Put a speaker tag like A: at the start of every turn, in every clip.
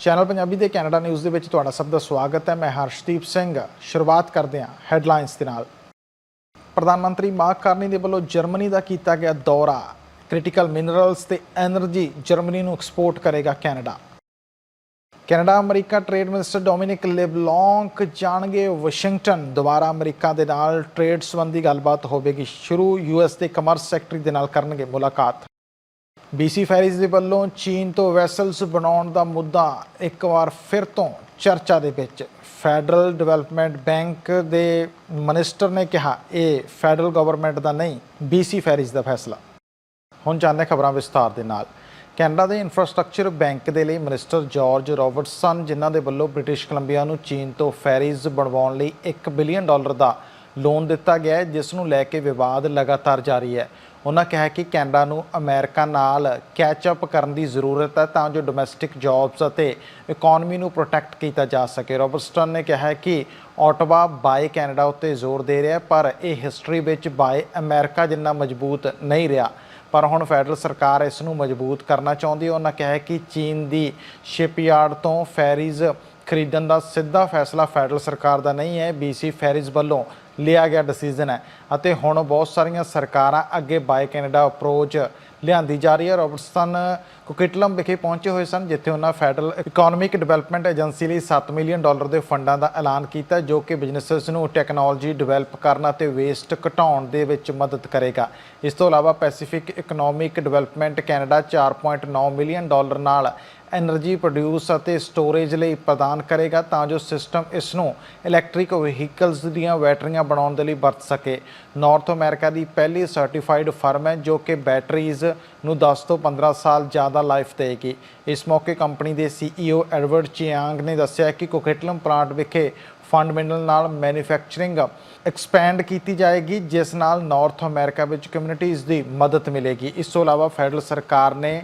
A: Channel Punjabi ਦੇ Canada news ਦੇ ਵਿੱਚ ਤੁਹਾਡਾ ਸਭ ਦਾ ਸਵਾਗਤ ਹੈ। ਮੈਂ ਹਰਸ਼ਦੀਪ ਸਿੰਘ। ਸ਼ੁਰੂਆਤ ਕਰਦੇ ਹਾਂ ਹੈਡਲਾਈਨਸ ਦੇ ਨਾਲ। ਪ੍ਰਧਾਨ ਮੰਤਰੀ ਮਾਰਕ ਕਾਰਨੀ ਦੇ ਵੱਲੋਂ ਜਰਮਨੀ ਦਾ ਕੀਤਾ ਗਿਆ ਦੌਰਾ। ਕ੍ਰਿਟੀਕਲ ਮਿਨਰਲਸ ਤੇ એનર્ਜੀ ਜਰਮਨੀ ਨੂੰ ਐਕਸਪੋਰਟ ਕਰੇਗਾ Canada Canada America trade minister Dominic LeBlanc ਜਾਣਗੇ ਵਾਸ਼ਿੰਗਟਨ ਦੁਬਾਰਾ ਅਮਰੀਕਾ ਦੇ ਨਾਲ ਟ੍ਰੇਡ ਸੰਬੰਧੀ ਗੱਲਬਾਤ ਹੋਵੇਗੀ। ਸ਼ੁਰੂ ਯੂਐਸ ਦੇ ਕਮਰਸ ਸੈਕਟਰੀ ਦੇ ਨਾਲ ਕਰਨਗੇ ਮੁਲਾਕਾਤ। ਬੀਸੀ ਫੈਰੀਜ਼ ਦੇ ਵੱਲੋਂ ਚੀਨ ਤੋਂ ਵੈਸਲਸ ਬਣਾਉਣ ਦਾ ਮੁੱਦਾ ਇੱਕ ਵਾਰ ਫਿਰ ਤੋਂ ਚਰਚਾ ਦੇ ਵਿੱਚ। ਫੈਡਰਲ ਡਿਵੈਲਪਮੈਂਟ ਬੈਂਕ ਦੇ ਮਿਨਿਸਟਰ ਨੇ ਕਿਹਾ, ਇਹ ਫੈਡਰਲ ਗਵਰਨਮੈਂਟ ਦਾ ਨਹੀਂ ਬੀਸੀ ਫੈਰੀਜ਼ ਦਾ ਫੈਸਲਾ। ਹੁਣ ਜਾਣਦੇ ਖਬਰਾਂ ਵਿਸਤਾਰ ਦੇ ਨਾਲ। ਕੈਨੇਡਾ ਦੇ ਇਨਫਰਾਸਟ੍ਰਕਚਰ ਬੈਂਕ ਦੇ ਲਈ ਮਿਨਿਸਟਰ ਜਾਰਜ ਰਾਬਰਟਸਨ ਜਿਨ੍ਹਾਂ ਦੇ ਵੱਲੋਂ ਬ੍ਰਿਟਿਸ਼ ਕੋਲੰਬੀਆ ਨੂੰ ਚੀਨ ਤੋਂ ਫੈਰੀਜ਼ ਬਣਵਾਉਣ ਲਈ 1 ਬਿਲੀਅਨ ਡਾਲਰ ਦਾ ਲੋਨ ਦਿੱਤਾ ਗਿਆ ਹੈ, ਜਿਸ ਨੂੰ ਲੈ ਕੇ ਵਿਵਾਦ ਲਗਾਤਾਰ ਜਾਰੀ ਹੈ। ਉਹਨਾਂ ਕਿਹਾ ਕਿ ਕੈਨੇਡਾ ਨੂੰ ਅਮਰੀਕਾ ਨਾਲ ਕੈਚ ਅਪ ਕਰਨ ਦੀ ਜ਼ਰੂਰਤ ਹੈ ਤਾਂ ਜੋ ਡੋਮੈਸਟਿਕ ਜੌਬਸ ਅਤੇ ਇਕਨੋਮੀ ਨੂੰ ਪ੍ਰੋਟੈਕਟ ਕੀਤਾ ਜਾ ਸਕੇ। ਰਾਬਰਟਸਨ ਨੇ ਕਿਹਾ ਕਿ ਆਟਵਾ ਬਾਏ ਕੈਨੇਡਾ ਉੱਤੇ ਜ਼ੋਰ ਦੇ ਰਿਹਾ ਪਰ ਇਹ ਹਿਸਟਰੀ ਵਿੱਚ ਬਾਏ ਅਮਰੀਕਾ ਜਿੰਨਾ ਮਜ਼ਬੂਤ ਨਹੀਂ ਰਿਹਾ। ਪਰ ਹੁਣ ਫੈਡਰਲ ਸਰਕਾਰ ਇਸ ਨੂੰ ਮਜ਼ਬੂਤ ਕਰਨਾ ਚਾਹੁੰਦੀ ਹੈ। ਉਹਨਾਂ ਕਿਹਾ ਕਿ ਚੀਨ ਦੀ ਸ਼ਿਪਯਾਰਡ ਤੋਂ ਫੈਰੀਜ਼ ਖਰੀਦਣ ਦਾ ਸਿੱਧਾ ਫੈਸਲਾ ਫੈਡਰਲ ਸਰਕਾਰ ਦਾ ਨਹੀਂ ਹੈ। ਬੀਸੀ ਫੈਰੀਜ਼ ਵੱਲੋਂ ਲਿਆ ਗਿਆ ਡਿਸੀਜਨ ਹੈ। ਅਤੇ ਹੁਣ ਬਹੁਤ ਸਾਰੀਆਂ ਸਰਕਾਰਾਂ ਅੱਗੇ ਬਾਏ ਕੈਨੇਡਾ ਅਪਰੋਚ ਲਿਆਂਦੀ ਜਾ ਰਹੀ ਹੈ। ਰਾਬਰਟਸਨ ਕੁਕਿਟਲਮ ਵਿਖੇ ਪਹੁੰਚੇ ਹੋਏ ਸਨ, ਜਿੱਥੇ ਉਹਨਾਂ ਫੈਡਰਲ ਇਕਨੋਮਿਕ ਡਿਵੈਲਪਮੈਂਟ ਏਜੰਸੀ ਲਈ 7 ਮਿਲੀਅਨ ਡਾਲਰ ਦੇ ਫੰਡਾਂ ਦਾ ਐਲਾਨ ਕੀਤਾ, ਜੋ ਕਿ ਬਿਜ਼ਨੈਸਸ ਨੂੰ ਟੈਕਨੋਲੋਜੀ ਡਿਵੈਲਪ ਕਰਨ ਅਤੇ ਵੇਸਟ ਘਟਾਉਣ ਦੇ ਵਿੱਚ ਮਦਦ ਕਰੇਗਾ। ਇਸ ਤੋਂ ਇਲਾਵਾ Pacific economic development Canada 4.9 million dollar ਨਾਲ ਐਨਰਜੀ ਪ੍ਰੋਡਿਊਸ ਅਤੇ ਸਟੋਰੇਜ ਲਈ ਪ੍ਰਦਾਨ ਕਰੇਗਾ ਤਾਂ ਜੋ ਸਿਸਟਮ ਇਸ ਨੂੰ ਇਲੈਕਟ੍ਰਿਕ ਵਹੀਕਲਸ ਦੀਆਂ ਬੈਟਰੀਆਂ ਬਣਾਉਣ ਦੇ ਲਈ ਵਰਤ ਸਕੇ। ਨਾਰਥ ਅਮਰੀਕਾ ਦੀ ਪਹਿਲੀ ਸਰਟੀਫਾਈਡ ਫਰਮ ਹੈ ਜੋ ਕਿ ਬੈਟਰੀਜ਼ ਨੂੰ 10 ਤੋਂ 15 ਸਾਲ ਜ਼ਿਆਦਾ ਲਾਈਫ ਦੇਗੀ ਇਸ ਮੌਕੇ ਕੰਪਨੀ ਦੇ ਸੀਈਓ ਐਡਵਰਡ ਚਿਆਂਗ ਨੇ ਦੱਸਿਆ ਕਿ ਕੋਕੇਟਲਮ ਪਲਾਂਟ ਵਿਖੇ ਫੰਡਮੈਂਟਲ ਨਾਲ ਮੈਨੂਫੈਕਚਰਿੰਗ ਐਕਸਪੈਂਡ ਕੀਤੀ ਜਾਏਗੀ, ਜਿਸ ਨਾਲ ਨਾਰਥ ਅਮਰੀਕਾ ਵਿੱਚ ਕਮਿਊਨਿਟੀਜ਼ ਦੀ ਮਦਦ ਮਿਲੇਗੀ। ਇਸ ਤੋਂ ਇਲਾਵਾ ਫੈਡਰਲ ਸਰਕਾਰ ਨੇ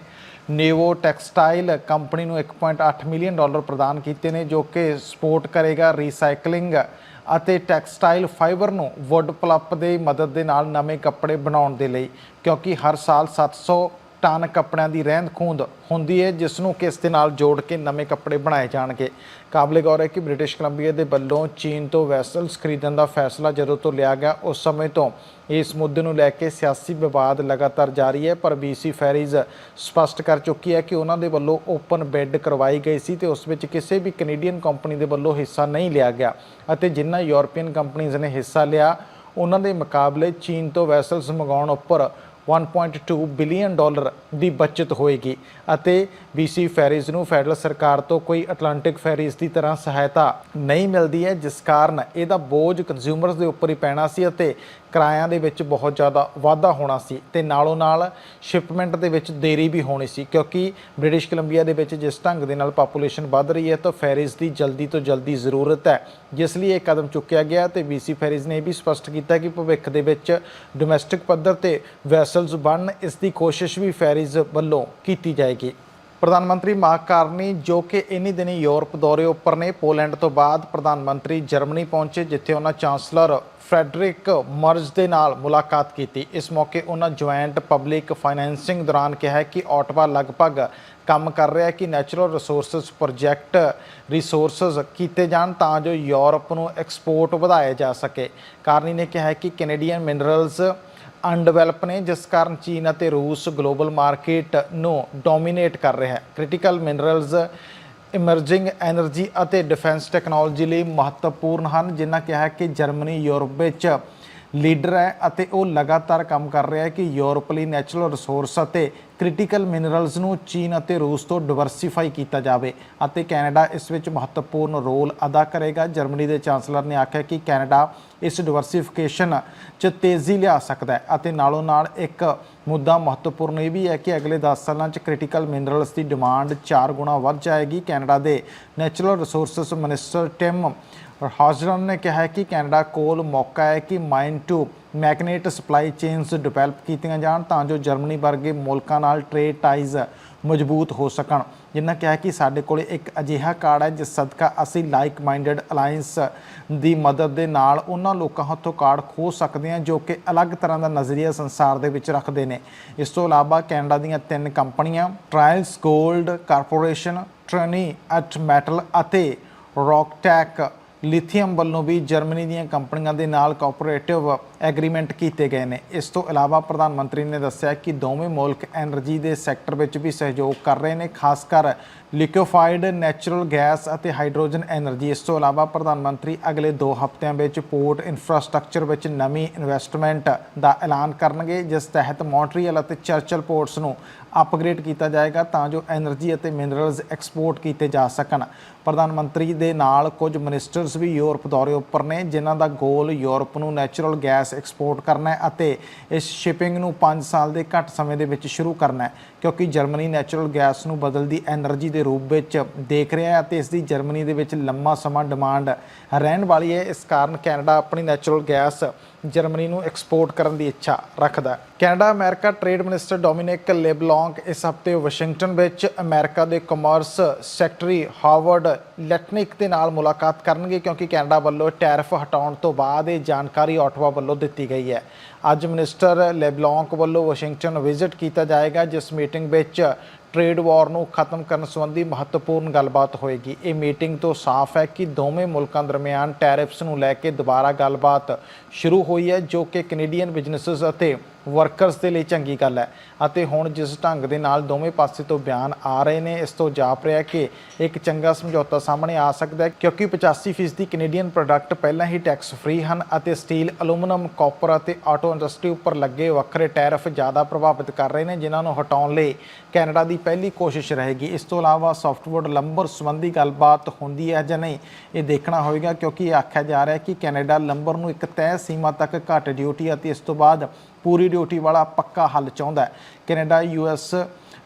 A: ਨੇਵੋ ਟੈਕਸਟਾਈਲ ਕੰਪਨੀ ਨੂੰ 1.8 ਮਿਲੀਅਨ ਡਾਲਰ ਪ੍ਰਦਾਨ ਕੀਤੇ ਨੇ, ਜੋ ਕਿ ਸਪੋਰਟ ਕਰੇਗਾ ਰੀਸਾਈਕਲਿੰਗ ਅਤੇ ਟੈਕਸਟਾਈਲ ਫਾਈਬਰ ਨੂੰ ਵੁੱਡ ਪਲੱਪ ਦੀ ਮਦਦ ਦੇ ਨਾਲ ਨਵੇਂ ਕੱਪੜੇ ਬਣਾਉਣ ਦੇ ਲਈ, ਕਿਉਂਕਿ ਹਰ ਸਾਲ 700 ਟਨ ਕੱਪੜਿਆਂ ਦੀ ਰਹਿੰਦ ਖੂੰਦ ਹੁੰਦੀ ਹੈ ਜਿਸ ਨੂੰ ਕਿਸ ਦੇ ਨਾਲ ਜੋੜ ਕੇ ਨਵੇਂ ਕੱਪੜੇ ਬਣਾਏ ਜਾਣਗੇ। ਕਾਬਲੇ ਗੌਰ ਹੈ ਕਿ ਬ੍ਰਿਟਿਸ਼ ਕੋਲੰਬੀਆ ਦੇ ਵੱਲੋਂ ਚੀਨ ਤੋਂ ਵੈਸਲਸ ਖਰੀਦਣ ਦਾ ਫੈਸਲਾ ਜਦੋਂ ਤੋਂ ਲਿਆ ਗਿਆ, ਉਸ ਸਮੇਂ ਤੋਂ ਇਸ ਮੁੱਦੇ ਨੂੰ ਲੈ ਕੇ ਸਿਆਸੀ ਵਿਵਾਦ ਲਗਾਤਾਰ ਜਾਰੀ ਹੈ, ਪਰ ਬੀਸੀ ਫੈਰੀਜ਼ ਸਪਸ਼ਟ ਕਰ ਚੁੱਕੀ ਹੈ ਕਿ ਉਹਨਾਂ ਦੇ ਵੱਲੋਂ ਓਪਨ ਬਿਡ ਕਰਵਾਈ ਗਈ ਸੀ ਤੇ ਉਸ ਵਿੱਚ ਕਿਸੇ ਵੀ ਕੈਨੇਡੀਅਨ ਕੰਪਨੀ ਦੇ ਵੱਲੋਂ ਹਿੱਸਾ ਨਹੀਂ ਲਿਆ ਗਿਆ ਅਤੇ ਜਿਨ੍ਹਾਂ ਯੂਰਪੀਅਨ ਕੰਪਨੀਆਂ ਨੇ ਹਿੱਸਾ ਲਿਆ, ਉਹਨਾਂ ਦੇ ਮੁਕਾਬਲੇ ਚੀਨ ਤੋਂ ਵੈਸਲਸ ਮੰਗਾਉਣ ਉੱਪਰ 1.2 ਬਿਲੀਅਨ ਡਾਲਰ ਦੀ ਬਚਤ ਹੋਏਗੀ ਅਤੇ BC ਫੈਰੀਜ਼ ਨੂੰ ਫੈਡਰਲ ਸਰਕਾਰ ਤੋਂ ਕੋਈ ਅਟਲਾਂਟਿਕ ਫੈਰੀਜ਼ ਦੀ ਤਰ੍ਹਾਂ ਸਹਾਇਤਾ ਨਹੀਂ ਮਿਲਦੀ ਹੈ, ਜਿਸ ਕਾਰਨ ਇਹਦਾ ਬੋਝ ਕੰਜ਼ਿਊਮਰਸ ਦੇ ਉੱਪਰ ਹੀ ਪੈਣਾ ਸੀ ਅਤੇ ਕਿਰਾਇਆਂ ਦੇ ਵਿੱਚ ਬਹੁਤ ਜ਼ਿਆਦਾ ਵਾਧਾ ਹੋਣਾ ਸੀ ਤੇ ਨਾਲੋਂ ਨਾਲ ਸ਼ਿਪਮੈਂਟ ਦੇ ਵਿੱਚ ਦੇਰੀ ਵੀ ਹੋਣੀ ਸੀ ਕਿਉਂਕਿ ਬ੍ਰਿਟਿਸ਼ ਕੋਲੰਬੀਆ ਦੇ ਵਿੱਚ ਜਿਸ ਢੰਗ ਦੇ ਨਾਲ ਪਾਪੂਲੇਸ਼ਨ ਵੱਧ ਰਹੀ ਹੈ ਤਾਂ ਫੈਰੀਜ਼ ਦੀ ਜਲਦੀ ਤੋਂ ਜਲਦੀ ਜ਼ਰੂਰਤ ਹੈ, ਜਿਸ ਲਈ ਇਹ ਕਦਮ ਚੁੱਕਿਆ ਗਿਆ ਤੇ BC ਫੈਰੀਜ਼ ਨੇ ਇਹ ਵੀ ਸਪਸ਼ਟ ਕੀਤਾ ਕਿ ਭਵਿੱਖ ਦੇ ਵਿੱਚ ਡੋਮੈਸਟਿਕ ਪੱਧਰ ਤੇ ਵੈਸਲਸ ਬਣਨ ਇਸ ਦੀ ਕੋਸ਼ਿਸ਼ ਵੀ ਫੈਰੀਜ਼ ਵੱਲੋਂ ਕੀਤੀ ਜਾਏਗੀ। ਪ੍ਰਧਾਨ ਮੰਤਰੀ ਮਾਰਕ ਕਾਰਨੀ ਜੋ ਕਿ ਇਨੀ ਦਿਨੀ ਯੂਰਪ ਦੌਰੇ ਉੱਪਰ ਨੇ, ਪੋਲੈਂਡ ਤੋਂ ਬਾਅਦ ਪ੍ਰਧਾਨ ਮੰਤਰੀ ਜਰਮਨੀ ਪਹੁੰਚੇ, ਜਿੱਥੇ ਉਹਨਾਂ ਚਾਂਸਲਰ ਫ੍ਰੈਡਰਿਕ ਮਰਜ਼ ਦੇ ਨਾਲ ਮੁਲਾਕਾਤ ਕੀਤੀ। ਇਸ ਮੌਕੇ ਉਹਨਾਂ ਜੁਆਇੰਟ ਪਬਲਿਕ ਫਾਈਨੈਂਸਿੰਗ ਦੌਰਾਨ ਕਿਹਾ ਕਿ ਆਟਵਾ ਲਗਭਗ ਕੰਮ ਕਰ ਰਿਹਾ ਹੈ ਕਿ ਨੈਚੁਰਲ ਰਿਸੋਰਸਸ ਪ੍ਰੋਜੈਕਟ ਰਿਸੋਰਸਸ ਕੀਤੇ ਜਾਣ ਤਾਂ ਜੋ ਯੂਰਪ ਨੂੰ ਐਕਸਪੋਰਟ ਵਧਾਇਆ ਜਾ ਸਕੇ। ਕਾਰਨੀ ਨੇ ਕਿਹਾ ਕਿ ਕੈਨੇਡੀਅਨ ਮਿਨਰਲਜ਼ ਅਨਡਿਵੈਲਪ ਨੇ, ਜਿਸ ਕਾਰਨ ਚੀਨ ਅਤੇ ਰੂਸ ਗਲੋਬਲ ਮਾਰਕੀਟ ਨੂੰ ਡੋਮੀਨੇਟ ਕਰ ਰਿਹਾ ਹੈ। ਕ੍ਰਿਟੀਕਲ ਮਿਨਰਲਜ਼ ਇਮਰਜਿੰਗ એનર્ਜੀ ਅਤੇ ਡਿਫੈਂਸ ਟੈਕਨੋਲੋਜੀ ਲਈ ਮਹੱਤਵਪੂਰਨ ਹਨ, ਜਿਨ੍ਹਾਂ ਕਿਹਾ ਕਿ ਜਰਮਨੀ, ਯੂਰਪ ਵਿੱਚ ਲੀਡਰ ਹੈ ਅਤੇ ਉਹ ਲਗਾਤਾਰ ਕੰਮ ਕਰ ਰਿਹਾ ਹੈ ਕਿ ਯੂਰਪ ਲਈ ਨੈਚੁਰਲ ਰਿਸੋਰਸ ਅਤੇ ਕ੍ਰਿਟੀਕਲ ਮਿਨਰਲਸ ਨੂੰ ਚੀਨ ਅਤੇ ਰੂਸ ਤੋਂ ਡਿਵਰਸੀਫਾਈ ਕੀਤਾ ਜਾਵੇ ਅਤੇ ਕੈਨੇਡਾ ਇਸ ਵਿੱਚ ਮਹੱਤਵਪੂਰਨ ਰੋਲ ਅਦਾ ਕਰੇਗਾ। ਜਰਮਨੀ ਦੇ ਚਾਂਸਲਰ ਨੇ ਆਖਿਆ ਕਿ ਕੈਨੇਡਾ ਇਸ ਡਿਵਰਸੀਫਿਕੇਸ਼ਨ 'ਚ ਤੇਜ਼ੀ ਲਿਆ ਸਕਦਾ ਹੈ ਅਤੇ ਨਾਲੋਂ ਨਾਲ ਇੱਕ ਮੁੱਦਾ ਮਹੱਤਵਪੂਰਨ ਇਹ ਵੀ ਹੈ ਕਿ ਅਗਲੇ 10 ਸਾਲਾਂ 'ਚ ਕ੍ਰਿਟੀਕਲ ਮਿਨਰਲਸ ਦੀ ਡਿਮਾਂਡ 4 ਗੁਣਾ ਵੱਧ ਜਾਏਗੀ। ਕੈਨੇਡਾ ਦੇ ਨੈਚੁਰਲ ਰਿਸੋਰਸਸ ਮਿਨਿਸਟਰ ਟਿਮ ਹਾਜ਼ਰਨ ਨੇ ਕਿਹਾ ਹੈ ਕਿ ਕੈਨੇਡਾ ਕੋਲ ਮੌਕਾ ਹੈ ਕਿ mine to magnet supply chains develop ਕੀਤੀਆਂ ਜਾਣ ਤਾਂ ਜੋ ਜਰਮਨੀ ਵਰਗੇ ਮੁਲਕਾਂ ਨਾਲ ਟ੍ਰੇਡ ਟਾਈਜ਼ ਮਜ਼ਬੂਤ ਹੋ ਸਕਣ। ਜਿਨ੍ਹਾਂ ਕਿਹਾ ਕਿ ਸਾਡੇ ਕੋਲ ਇੱਕ ਅਜਿਹਾ ਕਾਰਡ ਹੈ ਜਿਸ ਸਦਕਾ ਅਸੀਂ ਲਾਈਕ ਮਾਈਂਡਡ ਅਲਾਈਅੰਸ ਦੀ ਮਦਦ ਦੇ ਨਾਲ ਉਹਨਾਂ ਲੋਕਾਂ ਹੱਥੋਂ ਕਾਰਡ ਖੋ ਸਕਦੇ ਹਾਂ ਜੋ ਕਿ ਅਲੱਗ ਤਰ੍ਹਾਂ ਦਾ ਨਜ਼ਰੀਆ ਸੰਸਾਰ ਦੇ ਵਿੱਚ ਰੱਖਦੇ ਨੇ। ਇਸ ਤੋਂ ਇਲਾਵਾ ਕੈਨੇਡਾ ਦੀਆਂ ਤਿੰਨ ਕੰਪਨੀਆਂ ਟ੍ਰਾਇਲਸ 골ਡ ਕਾਰਪੋਰੇਸ਼ਨ ਟ੍ਰਨੀ ਐਟ ਮੈਟਲ ਅਤੇ ਰੌਕਟੈਕ ਲਿਥੀਅਮ ਵੱਲੋਂ ਵੀ ਜਰਮਨੀ ਦੀਆਂ ਕੰਪਨੀਆਂ ਦੇ ਨਾਲ ਕੋਆਪਰੇਟਿਵ ਐਗਰੀਮੈਂਟ ਕੀਤੇ ਗਏ ਨੇ। ਇਸ ਤੋਂ ਇਲਾਵਾ ਪ੍ਰਧਾਨ ਮੰਤਰੀ ਨੇ ਦੱਸਿਆ ਕਿ ਦੋਵੇਂ ਮੁਲਕ ਐਨਰਜੀ ਦੇ ਸੈਕਟਰ ਵਿੱਚ ਵੀ ਸਹਿਯੋਗ ਕਰ ਰਹੇ ਨੇ, ਖਾਸ ਕਰ ਲਿਕੁਇਫਾਈਡ ਨੈਚੁਰਲ ਗੈਸ ਅਤੇ ਹਾਈਡਰੋਜਨ એનર્ਜੀ ਇਸ ਤੋਂ ਇਲਾਵਾ ਪ੍ਰਧਾਨ ਮੰਤਰੀ ਅਗਲੇ 2 ਹਫ਼ਤਿਆਂ ਵਿੱਚ ਪੋਰਟ ਇਨਫਰਾਸਟ੍ਰਕਚਰ ਵਿੱਚ ਨਵੀਂ ਇਨਵੈਸਟਮੈਂਟ ਦਾ ਐਲਾਨ ਕਰਨਗੇ, ਜਿਸ ਤਹਿਤ ਮੌਂਟਰੀਅਲ ਅਤੇ ਚਰਚਲ ਪੋਰਟਸ ਨੂੰ ਅਪਗ੍ਰੇਡ ਕੀਤਾ ਜਾਏਗਾ ਤਾਂ ਜੋ એનર્ਜੀ ਅਤੇ ਮਿਨਰਲਜ਼ ਐਕਸਪੋਰਟ ਕੀਤੇ ਜਾ ਸਕਣ। ਪ੍ਰਧਾਨ ਮੰਤਰੀ ਦੇ ਨਾਲ ਕੁਝ ਮਿਨਿਸਟਰਸ ਵੀ ਯੂਰਪ ਦੌਰੇ ਉੱਪਰ ਨੇ, ਜਿਨ੍ਹਾਂ ਦਾ ਗੋਲ ਯੂਰਪ ਨੂੰ ਨੈਚੁਰਲ ਗੈਸ ਐਕਸਪੋਰਟ ਕਰਨਾ ਹੈ ਅਤੇ ਇਸ ਸ਼ਿਪਿੰਗ ਨੂੰ 5 ਸਾਲ ਦੇ ਘੱਟ ਸਮੇਂ ਦੇ ਵਿੱਚ ਸ਼ੁਰੂ ਕਰਨਾ ਹੈ। ਕਿਉਂਕਿ ਜਰਮਨੀ ਨੈਚੁਰਲ ਗੈਸ ਨੂੰ ਬਦਲਦੀ એનર્ਜੀ ਦੇ ਰੂਪ ਵਿੱਚ ਦੇਖ ਰਿਹਾ ਹੈ ਅਤੇ ਇਸ ਦੀ ਜਰਮਨੀ ਦੇ ਵਿੱਚ ਲੰਮਾ ਸਮਾਂ ਡਿਮਾਂਡ ਰਹਿਣ ਵਾਲੀ ਹੈ। ਇਸ ਕਾਰਨ ਕੈਨੇਡਾ ਆਪਣੀ ਨੈਚੁਰਲ ਗੈਸ ਜਰਮਨੀ ਨੂੰ ਐਕਸਪੋਰਟ ਕਰਨ ਦੀ ਇੱਛਾ ਰੱਖਦਾ Canada, America, trade minister Dominic LeBlanc ਇਸ ਹਫ਼ਤੇ ਵਾਸ਼ਿੰਗਟਨ ਵਿੱਚ ਅਮਰੀਕਾ ਦੇ ਕਮਰਸ ਸੈਕਟਰੀ ਹਾਰਵਰਡ ਲੈਟਨਿਕ ਦੇ ਨਾਲ ਮੁਲਾਕਾਤ ਕਰਨਗੇ ਕਿਉਂਕਿ ਕੈਨੇਡਾ ਵੱਲੋਂ ਟੈਰਿਫ ਹਟਾਉਣ ਤੋਂ ਬਾਅਦ ਇਹ ਜਾਣਕਾਰੀ ਆਟਵਾ ਵੱਲੋਂ ਦਿੱਤੀ ਗਈ ਹੈ। ਅੱਜ ਮਿਨਿਸਟਰ ਲੇਬਲੌਂਗ ਵੱਲੋਂ ਵਾਸ਼ਿੰਗਟਨ ਵਿਜ਼ਿਟ ਕੀਤਾ ਜਾਏਗਾ, ਜਿਸ ਮੀਟਿੰਗ ਵਿੱਚ ਟ੍ਰੇਡ ਵਾਰ ਨੂੰ ਖਤਮ ਕਰਨ ਸੰਬੰਧੀ ਮਹੱਤਵਪੂਰਨ ਗੱਲਬਾਤ ਹੋਏਗੀ। ਇਹ ਮੀਟਿੰਗ ਤੋਂ ਸਾਫ਼ ਹੈ ਕਿ ਦੋਵੇਂ ਮੁਲਕਾਂ ਦਰਮਿਆਨ ਟੈਰਿਫਸ ਨੂੰ ਲੈ ਕੇ ਦੁਬਾਰਾ ਗੱਲਬਾਤ ਸ਼ੁਰੂ ਹੋਈ ਹੈ, ਜੋ ਕਿ ਕੈਨੇਡੀਅਨ ਬਿਜ਼ਨੈਸਸ ਅਤੇ ਵਰਕਰਸ ਦੇ ਲਈ ਚੰਗੀ ਗੱਲ ਹੈ। ਅਤੇ ਹੁਣ ਜਿਸ ਢੰਗ ਦੇ ਨਾਲ ਦੋਵੇਂ ਪਾਸੇ ਤੋਂ ਬਿਆਨ ਆ ਰਹੇ ਨੇ, ਇਸ ਤੋਂ ਜਾਪ ਰਿਹਾ ਕਿ ਇੱਕ ਚੰਗਾ ਸਮਝੌਤਾ ਸਾਹਮਣੇ ਆ ਸਕਦਾ ਹੈ, ਕਿਉਂਕਿ 85% ਕੈਨੇਡੀਅਨ ਪ੍ਰੋਡਕਟ ਪਹਿਲਾਂ ਹੀ ਟੈਕਸ ਫ੍ਰੀ ਹਨ ਅਤੇ ਸਟੀਲ ਐਲੂਮੀਨੀਅਮ ਕਾਪਰ ਅਤੇ ਆਟੋ ਇੰਡਸਟਰੀ ਉੱਪਰ ਲੱਗੇ ਵੱਖਰੇ ਟੈਰਿਫ ਜ਼ਿਆਦਾ ਪ੍ਰਭਾਵਿਤ ਕਰ ਰਹੇ ਨੇ, ਜਿਨ੍ਹਾਂ ਨੂੰ ਹਟਾਉਣ ਲਈ ਕੈਨੇਡਾ ਦੀ ਪਹਿਲੀ ਕੋਸ਼ਿਸ਼ ਰਹੇਗੀ। ਇਸ ਤੋਂ ਇਲਾਵਾ ਸੌਫਟਵੇਅਰ ਲੰਬਰ ਸੰਬੰਧੀ ਗੱਲਬਾਤ ਹੁੰਦੀ ਹੈ ਜਾਂ ਨਹੀਂ, ਇਹ ਦੇਖਣਾ ਹੋਵੇਗਾ, ਕਿਉਂਕਿ ਇਹ ਆਖਿਆ ਜਾ ਰਿਹਾ ਹੈ ਕਿ ਕੈਨੇਡਾ ਲੰਬਰ ਨੂੰ ਇੱਕ ਤੈਅ ਸੀਮਾ ਤੱਕ ਘੱਟ ਡਿਊਟੀ ਅਤੇ ਇਸ ਤੋਂ ਬਾਅਦ ਪੂਰੀ ਡਿਊਟੀ ਵਾਲਾ ਪੱਕਾ ਹੱਲ ਚਾਹੁੰਦਾ ਹੈ। Canada US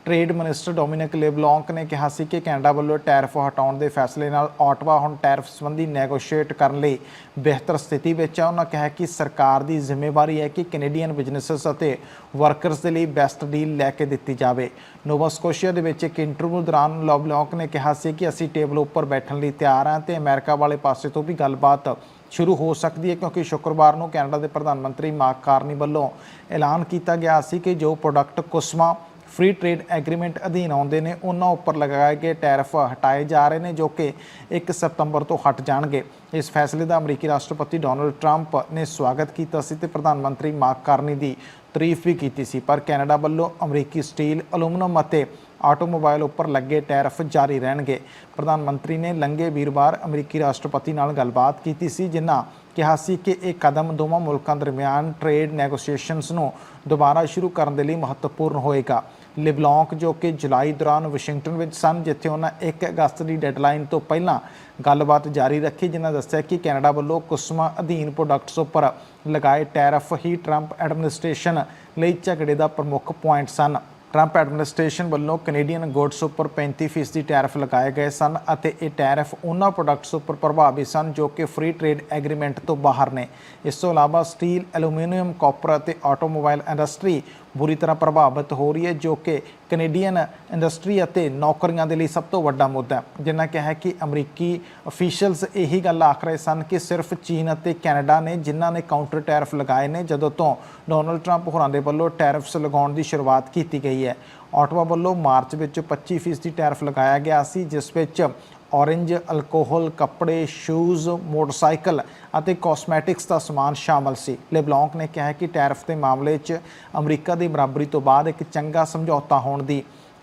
A: trade minister Dominic LeBlanc ਨੇ ਕਿਹਾ ਸੀ ਕਿ ਕੈਨੇਡਾ ਵੱਲੋਂ ਟੈਰਫ ਹਟਾਉਣ ਦੇ ਫੈਸਲੇ ਨਾਲ ਆਟਵਾ ਹੁਣ ਟੈਰਫ ਸੰਬੰਧੀ ਨੈਗੋਸ਼ੀਏਟ ਕਰਨ ਲਈ ਬਿਹਤਰ ਸਥਿਤੀ ਵਿੱਚ ਹੈ। ਉਹਨਾਂ ਕਿਹਾ ਕਿ ਸਰਕਾਰ ਦੀ ਜ਼ਿੰਮੇਵਾਰੀ ਹੈ ਕਿ ਕੈਨੇਡੀਅਨ ਬਿਜ਼ਨੈਸਸ ਅਤੇ ਵਰਕਰਸ ਦੇ ਲਈ ਬੈਸਟ ਡੀਲ ਲੈ ਕੇ ਦਿੱਤੀ ਜਾਵੇ। ਨੋਵਾ ਸਕੋਸ਼ੀਆ ਦੇ ਵਿੱਚ ਇੱਕ ਇੰਟਰਵਿਊ ਦੌਰਾਨ ਲੇਬਲੌਂਕ ਨੇ ਕਿਹਾ ਸੀ ਕਿ ਅਸੀਂ ਟੇਬਲ ਉੱਪਰ ਬੈਠਣ ਲਈ ਤਿਆਰ ਹਾਂ ਤੇ ਅਮਰੀਕਾ ਵਾਲੇ ਪਾਸੇ ਤੋਂ ਵੀ ਗੱਲਬਾਤ ਸ਼ੁਰੂ ਹੋ ਸਕਦੀ ਹੈ ਕਿਉਂਕਿ ਸ਼ੁੱਕਰਵਾਰ ਨੂੰ ਕੈਨੇਡਾ ਦੇ ਪ੍ਰਧਾਨ ਮੰਤਰੀ ਮਾਰਕ ਕਾਰਨੀ ਵੱਲੋਂ ਐਲਾਨ ਕੀਤਾ ਗਿਆ ਸੀ ਕਿ ਜੋ product CUSMA free trade agreement ਅਧੀਨ ਆਉਂਦੇ ਨੇ, ਉਹਨਾਂ ਉੱਪਰ ਲਗਾਏ ਗਏ ਟੈਰਿਫ ਹਟਾਏ ਜਾ ਰਹੇ ਨੇ ਜੋ ਕਿ 1 ਸਤੰਬਰ ਤੋਂ ਹਟ ਜਾਣਗੇ। ਇਸ ਫੈਸਲੇ ਦਾ ਅਮਰੀਕੀ ਰਾਸ਼ਟਰਪਤੀ ਡੋਨਲਡ ਟਰੰਪ ਨੇ ਸਵਾਗਤ ਕੀਤਾ ਸੀ ਤੇ ਪ੍ਰਧਾਨ ਮੰਤਰੀ ਮਾਰਕ ਕਾਰਨੀ ਦੀ ਤਾਰੀਫ ਵੀ ਕੀਤੀ ਸੀ। ਪਰ ਕੈਨੇਡਾ ਵੱਲੋਂ ਅਮਰੀਕੀ ਸਟੀਲ ਐਲੂਮੀਨੀਅਮ ਅਤੇ ਆਟੋਮੋਬਾਈਲ ਉੱਪਰ ਲੱਗੇ ਟੈਰਫ ਜਾਰੀ ਰਹਿਣਗੇ। ਪ੍ਰਧਾਨ ਮੰਤਰੀ ਨੇ ਲੰਘੇ ਵੀਰਵਾਰ ਅਮਰੀਕੀ ਰਾਸ਼ਟਰਪਤੀ ਨਾਲ ਗੱਲਬਾਤ ਕੀਤੀ ਸੀ, ਜਿਨ੍ਹਾਂ ਕਿਹਾ ਸੀ ਕਿ ਇਹ ਕਦਮ ਦੋਵਾਂ ਮੁਲਕਾਂ ਦਰਮਿਆਨ ਟ੍ਰੇਡ ਨੈਗੋਸ਼ੀਏਸ਼ਨਸ ਨੂੰ ਦੁਬਾਰਾ ਸ਼ੁਰੂ ਕਰਨ ਦੇ ਲਈ ਮਹੱਤਵਪੂਰਨ ਹੋਏਗਾ। ਲਿਬਲੌਂਕ, ਜੋ ਕਿ ਜੁਲਾਈ ਦੌਰਾਨ ਵਾਸ਼ਿੰਗਟਨ ਵਿੱਚ ਸਨ, ਜਿੱਥੇ ਉਹਨਾਂ 1 ਅਗਸਤ ਦੀ ਡੈਡਲਾਈਨ ਤੋਂ ਪਹਿਲਾਂ ਗੱਲਬਾਤ ਜਾਰੀ ਰੱਖੀ, ਜਿਨ੍ਹਾਂ ਦੱਸਿਆ ਕਿ ਕੈਨੇਡਾ ਵੱਲੋਂ ਕੁਸਮਾ ਅਧੀਨ ਪ੍ਰੋਡਕਟਸ ਉੱਪਰ ਲਗਾਏ ਟੈਰਫ ਹੀ ਟਰੰਪ ਐਡਮਿਨਿਸਟ੍ਰੇਸ਼ਨ ਲਈ ਝਗੜੇ ਦਾ ਪ੍ਰਮੁੱਖ ਪੁਆਇੰਟ ਸਨ। ਟਰੰਪ ਐਡਮਿਨਿਸਟ੍ਰੇਸ਼ਨ ਵੱਲੋਂ ਕੈਨੇਡੀਅਨ ਗੁੱਡਸ ਉੱਪਰ 35% ਟੈਰਿਫ ਲਗਾਏ ਗਏ ਸਨ ਅਤੇ ਇਹ ਟੈਰਿਫ ਉਹਨਾਂ ਪ੍ਰੋਡਕਟਸ ਉੱਪਰ ਪ੍ਰਭਾਵੀ ਸਨ ਜੋ ਕਿ ਫ੍ਰੀ ਟ੍ਰੇਡ ਐਗਰੀਮੈਂਟ ਤੋਂ ਬਾਹਰ ਨੇ। ਇਸ ਤੋਂ ਇਲਾਵਾ ਸਟੀਲ ਐਲੂਮੀਨੀਅਮ ਕਾਪਰ ਅਤੇ ਆਟੋਮੋਬਾਈਲ ਇੰਡਸਟਰੀ ਬੁਰੀ ਤਰ੍ਹਾਂ ਪ੍ਰਭਾਵਿਤ ਹੋ ਰਹੀ ਹੈ, ਜੋ ਕਿ ਕੈਨੇਡੀਅਨ ਇੰਡਸਟਰੀ ਅਤੇ ਨੌਕਰੀਆਂ ਦੇ ਲਈ ਸਭ ਤੋਂ ਵੱਡਾ ਮੁੱਦਾ ਹੈ। ਜਿਨ੍ਹਾਂ ਕਿਹਾ ਕਿ ਅਮਰੀਕੀ ਅਫੀਸ਼ੀਅਲਸ ਇਹੀ ਗੱਲ ਆਖ ਰਹੇ ਸਨ ਕਿ ਸਿਰਫ ਚੀਨ ਅਤੇ ਕੈਨੇਡਾ ਨੇ ਜਿਨ੍ਹਾਂ ਨੇ ਕਾਊਂਟਰ ਟੈਰਿਫ ਲਗਾਏ ਨੇ, ਜਦੋਂ ਤੋਂ ਡੋਨਲਡ ਟਰੰਪ ਹੋਰਾਂ ਦੇ ਵੱਲੋਂ ਟੈਰਿਫਸ ਲਗਾਉਣ ਦੀ ਸ਼ੁਰੂਆਤ ਕੀਤੀ ਗਈ ਹੈ। ਆਟਵਾ ਵੱਲੋਂ ਮਾਰਚ ਵਿੱਚ 25% ਟੈਰਿਫ ਲਗਾਇਆ ਗਿਆ ਸੀ, ਜਿਸ ਵਿੱਚ ਔਰੰਜ ਅਲਕੋਹਲ ਕੱਪੜੇ, ਸ਼ੂਜ਼, ਮੋਟਰਸਾਈਕਲ ਅਤੇ ਕਾਸਮੈਟਿਕਸ ਦਾ ਸਮਾਨ ਸ਼ਾਮਲ ਸੀ। ਲੈਬਲੌਂਕ ਨੇ ਕਿਹਾ ਕਿ ਟੈਰਿਫ ਦੇ ਮਾਮਲੇ 'ਚ ਅਮਰੀਕਾ ਦੀ ਬਰਾਬਰੀ ਤੋਂ ਬਾਅਦ ਇੱਕ ਚੰਗਾ ਸਮਝੌਤਾ ਹੋਣ ਦੀ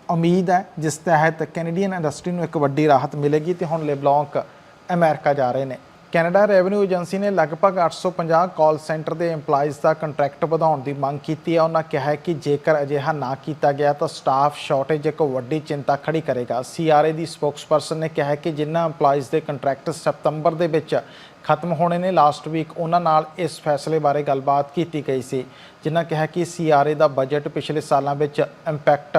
A: ਉਮੀਦ ਹੈ, ਜਿਸ ਤਹਿਤ ਕੈਨੇਡੀਅਨ ਇੰਡਸਟਰੀ ਨੂੰ ਇੱਕ ਵੱਡੀ ਰਾਹਤ ਮਿਲੇਗੀ ਤੇ ਹੁਣ ਲੈਬਲੌਂਕ ਅਮਰੀਕਾ ਜਾ ਰਹੇ ਨੇ। ਕੈਨੇਡਾ ਰੈਵਨਿਊ ਏਜੰਸੀ ਨੇ ਲਗਭਗ 850 ਕਾਲ ਸੈਂਟਰ ਦੇ EMPLOYEES ਦਾ ਕੰਟਰੈਕਟ ਵਧਾਉਣ ਦੀ ਮੰਗ ਕੀਤੀ ਹੈ। ਉਹਨਾਂ ਕਿਹਾ ਹੈ ਕਿ ਜੇਕਰ ਅਜਿਹਾ ਨਾ ਕੀਤਾ ਗਿਆ ਤਾਂ ਸਟਾਫ ਸ਼ਾਰਟੇਜ ਇੱਕ ਵੱਡੀ ਚਿੰਤਾ ਖੜੀ ਕਰੇਗਾ। CRA ਦੀ ਸਪੋਕਸਪਰਸਨ ਨੇ ਕਿਹਾ ਹੈ ਕਿ ਜਿਨ੍ਹਾਂ EMPLOYEES ਦੇ ਕੰਟਰੈਕਟ ਸਤੰਬਰ ਦੇ ਵਿੱਚ ਖਤਮ ਹੋਣੇ ਨੇ ਲਾਸਟ ਵੀਕ ਉਹਨਾਂ ਨਾਲ ਇਸ ਫੈਸਲੇ ਬਾਰੇ ਗੱਲਬਾਤ ਕੀਤੀ ਗਈ ਸੀ, ਜਿਨ੍ਹਾਂ ਕਿਹਾ ਕਿ CRA ਦਾ ਬਜਟ ਪਿਛਲੇ ਸਾਲਾਂ ਵਿੱਚ ਇੰਪੈਕਟ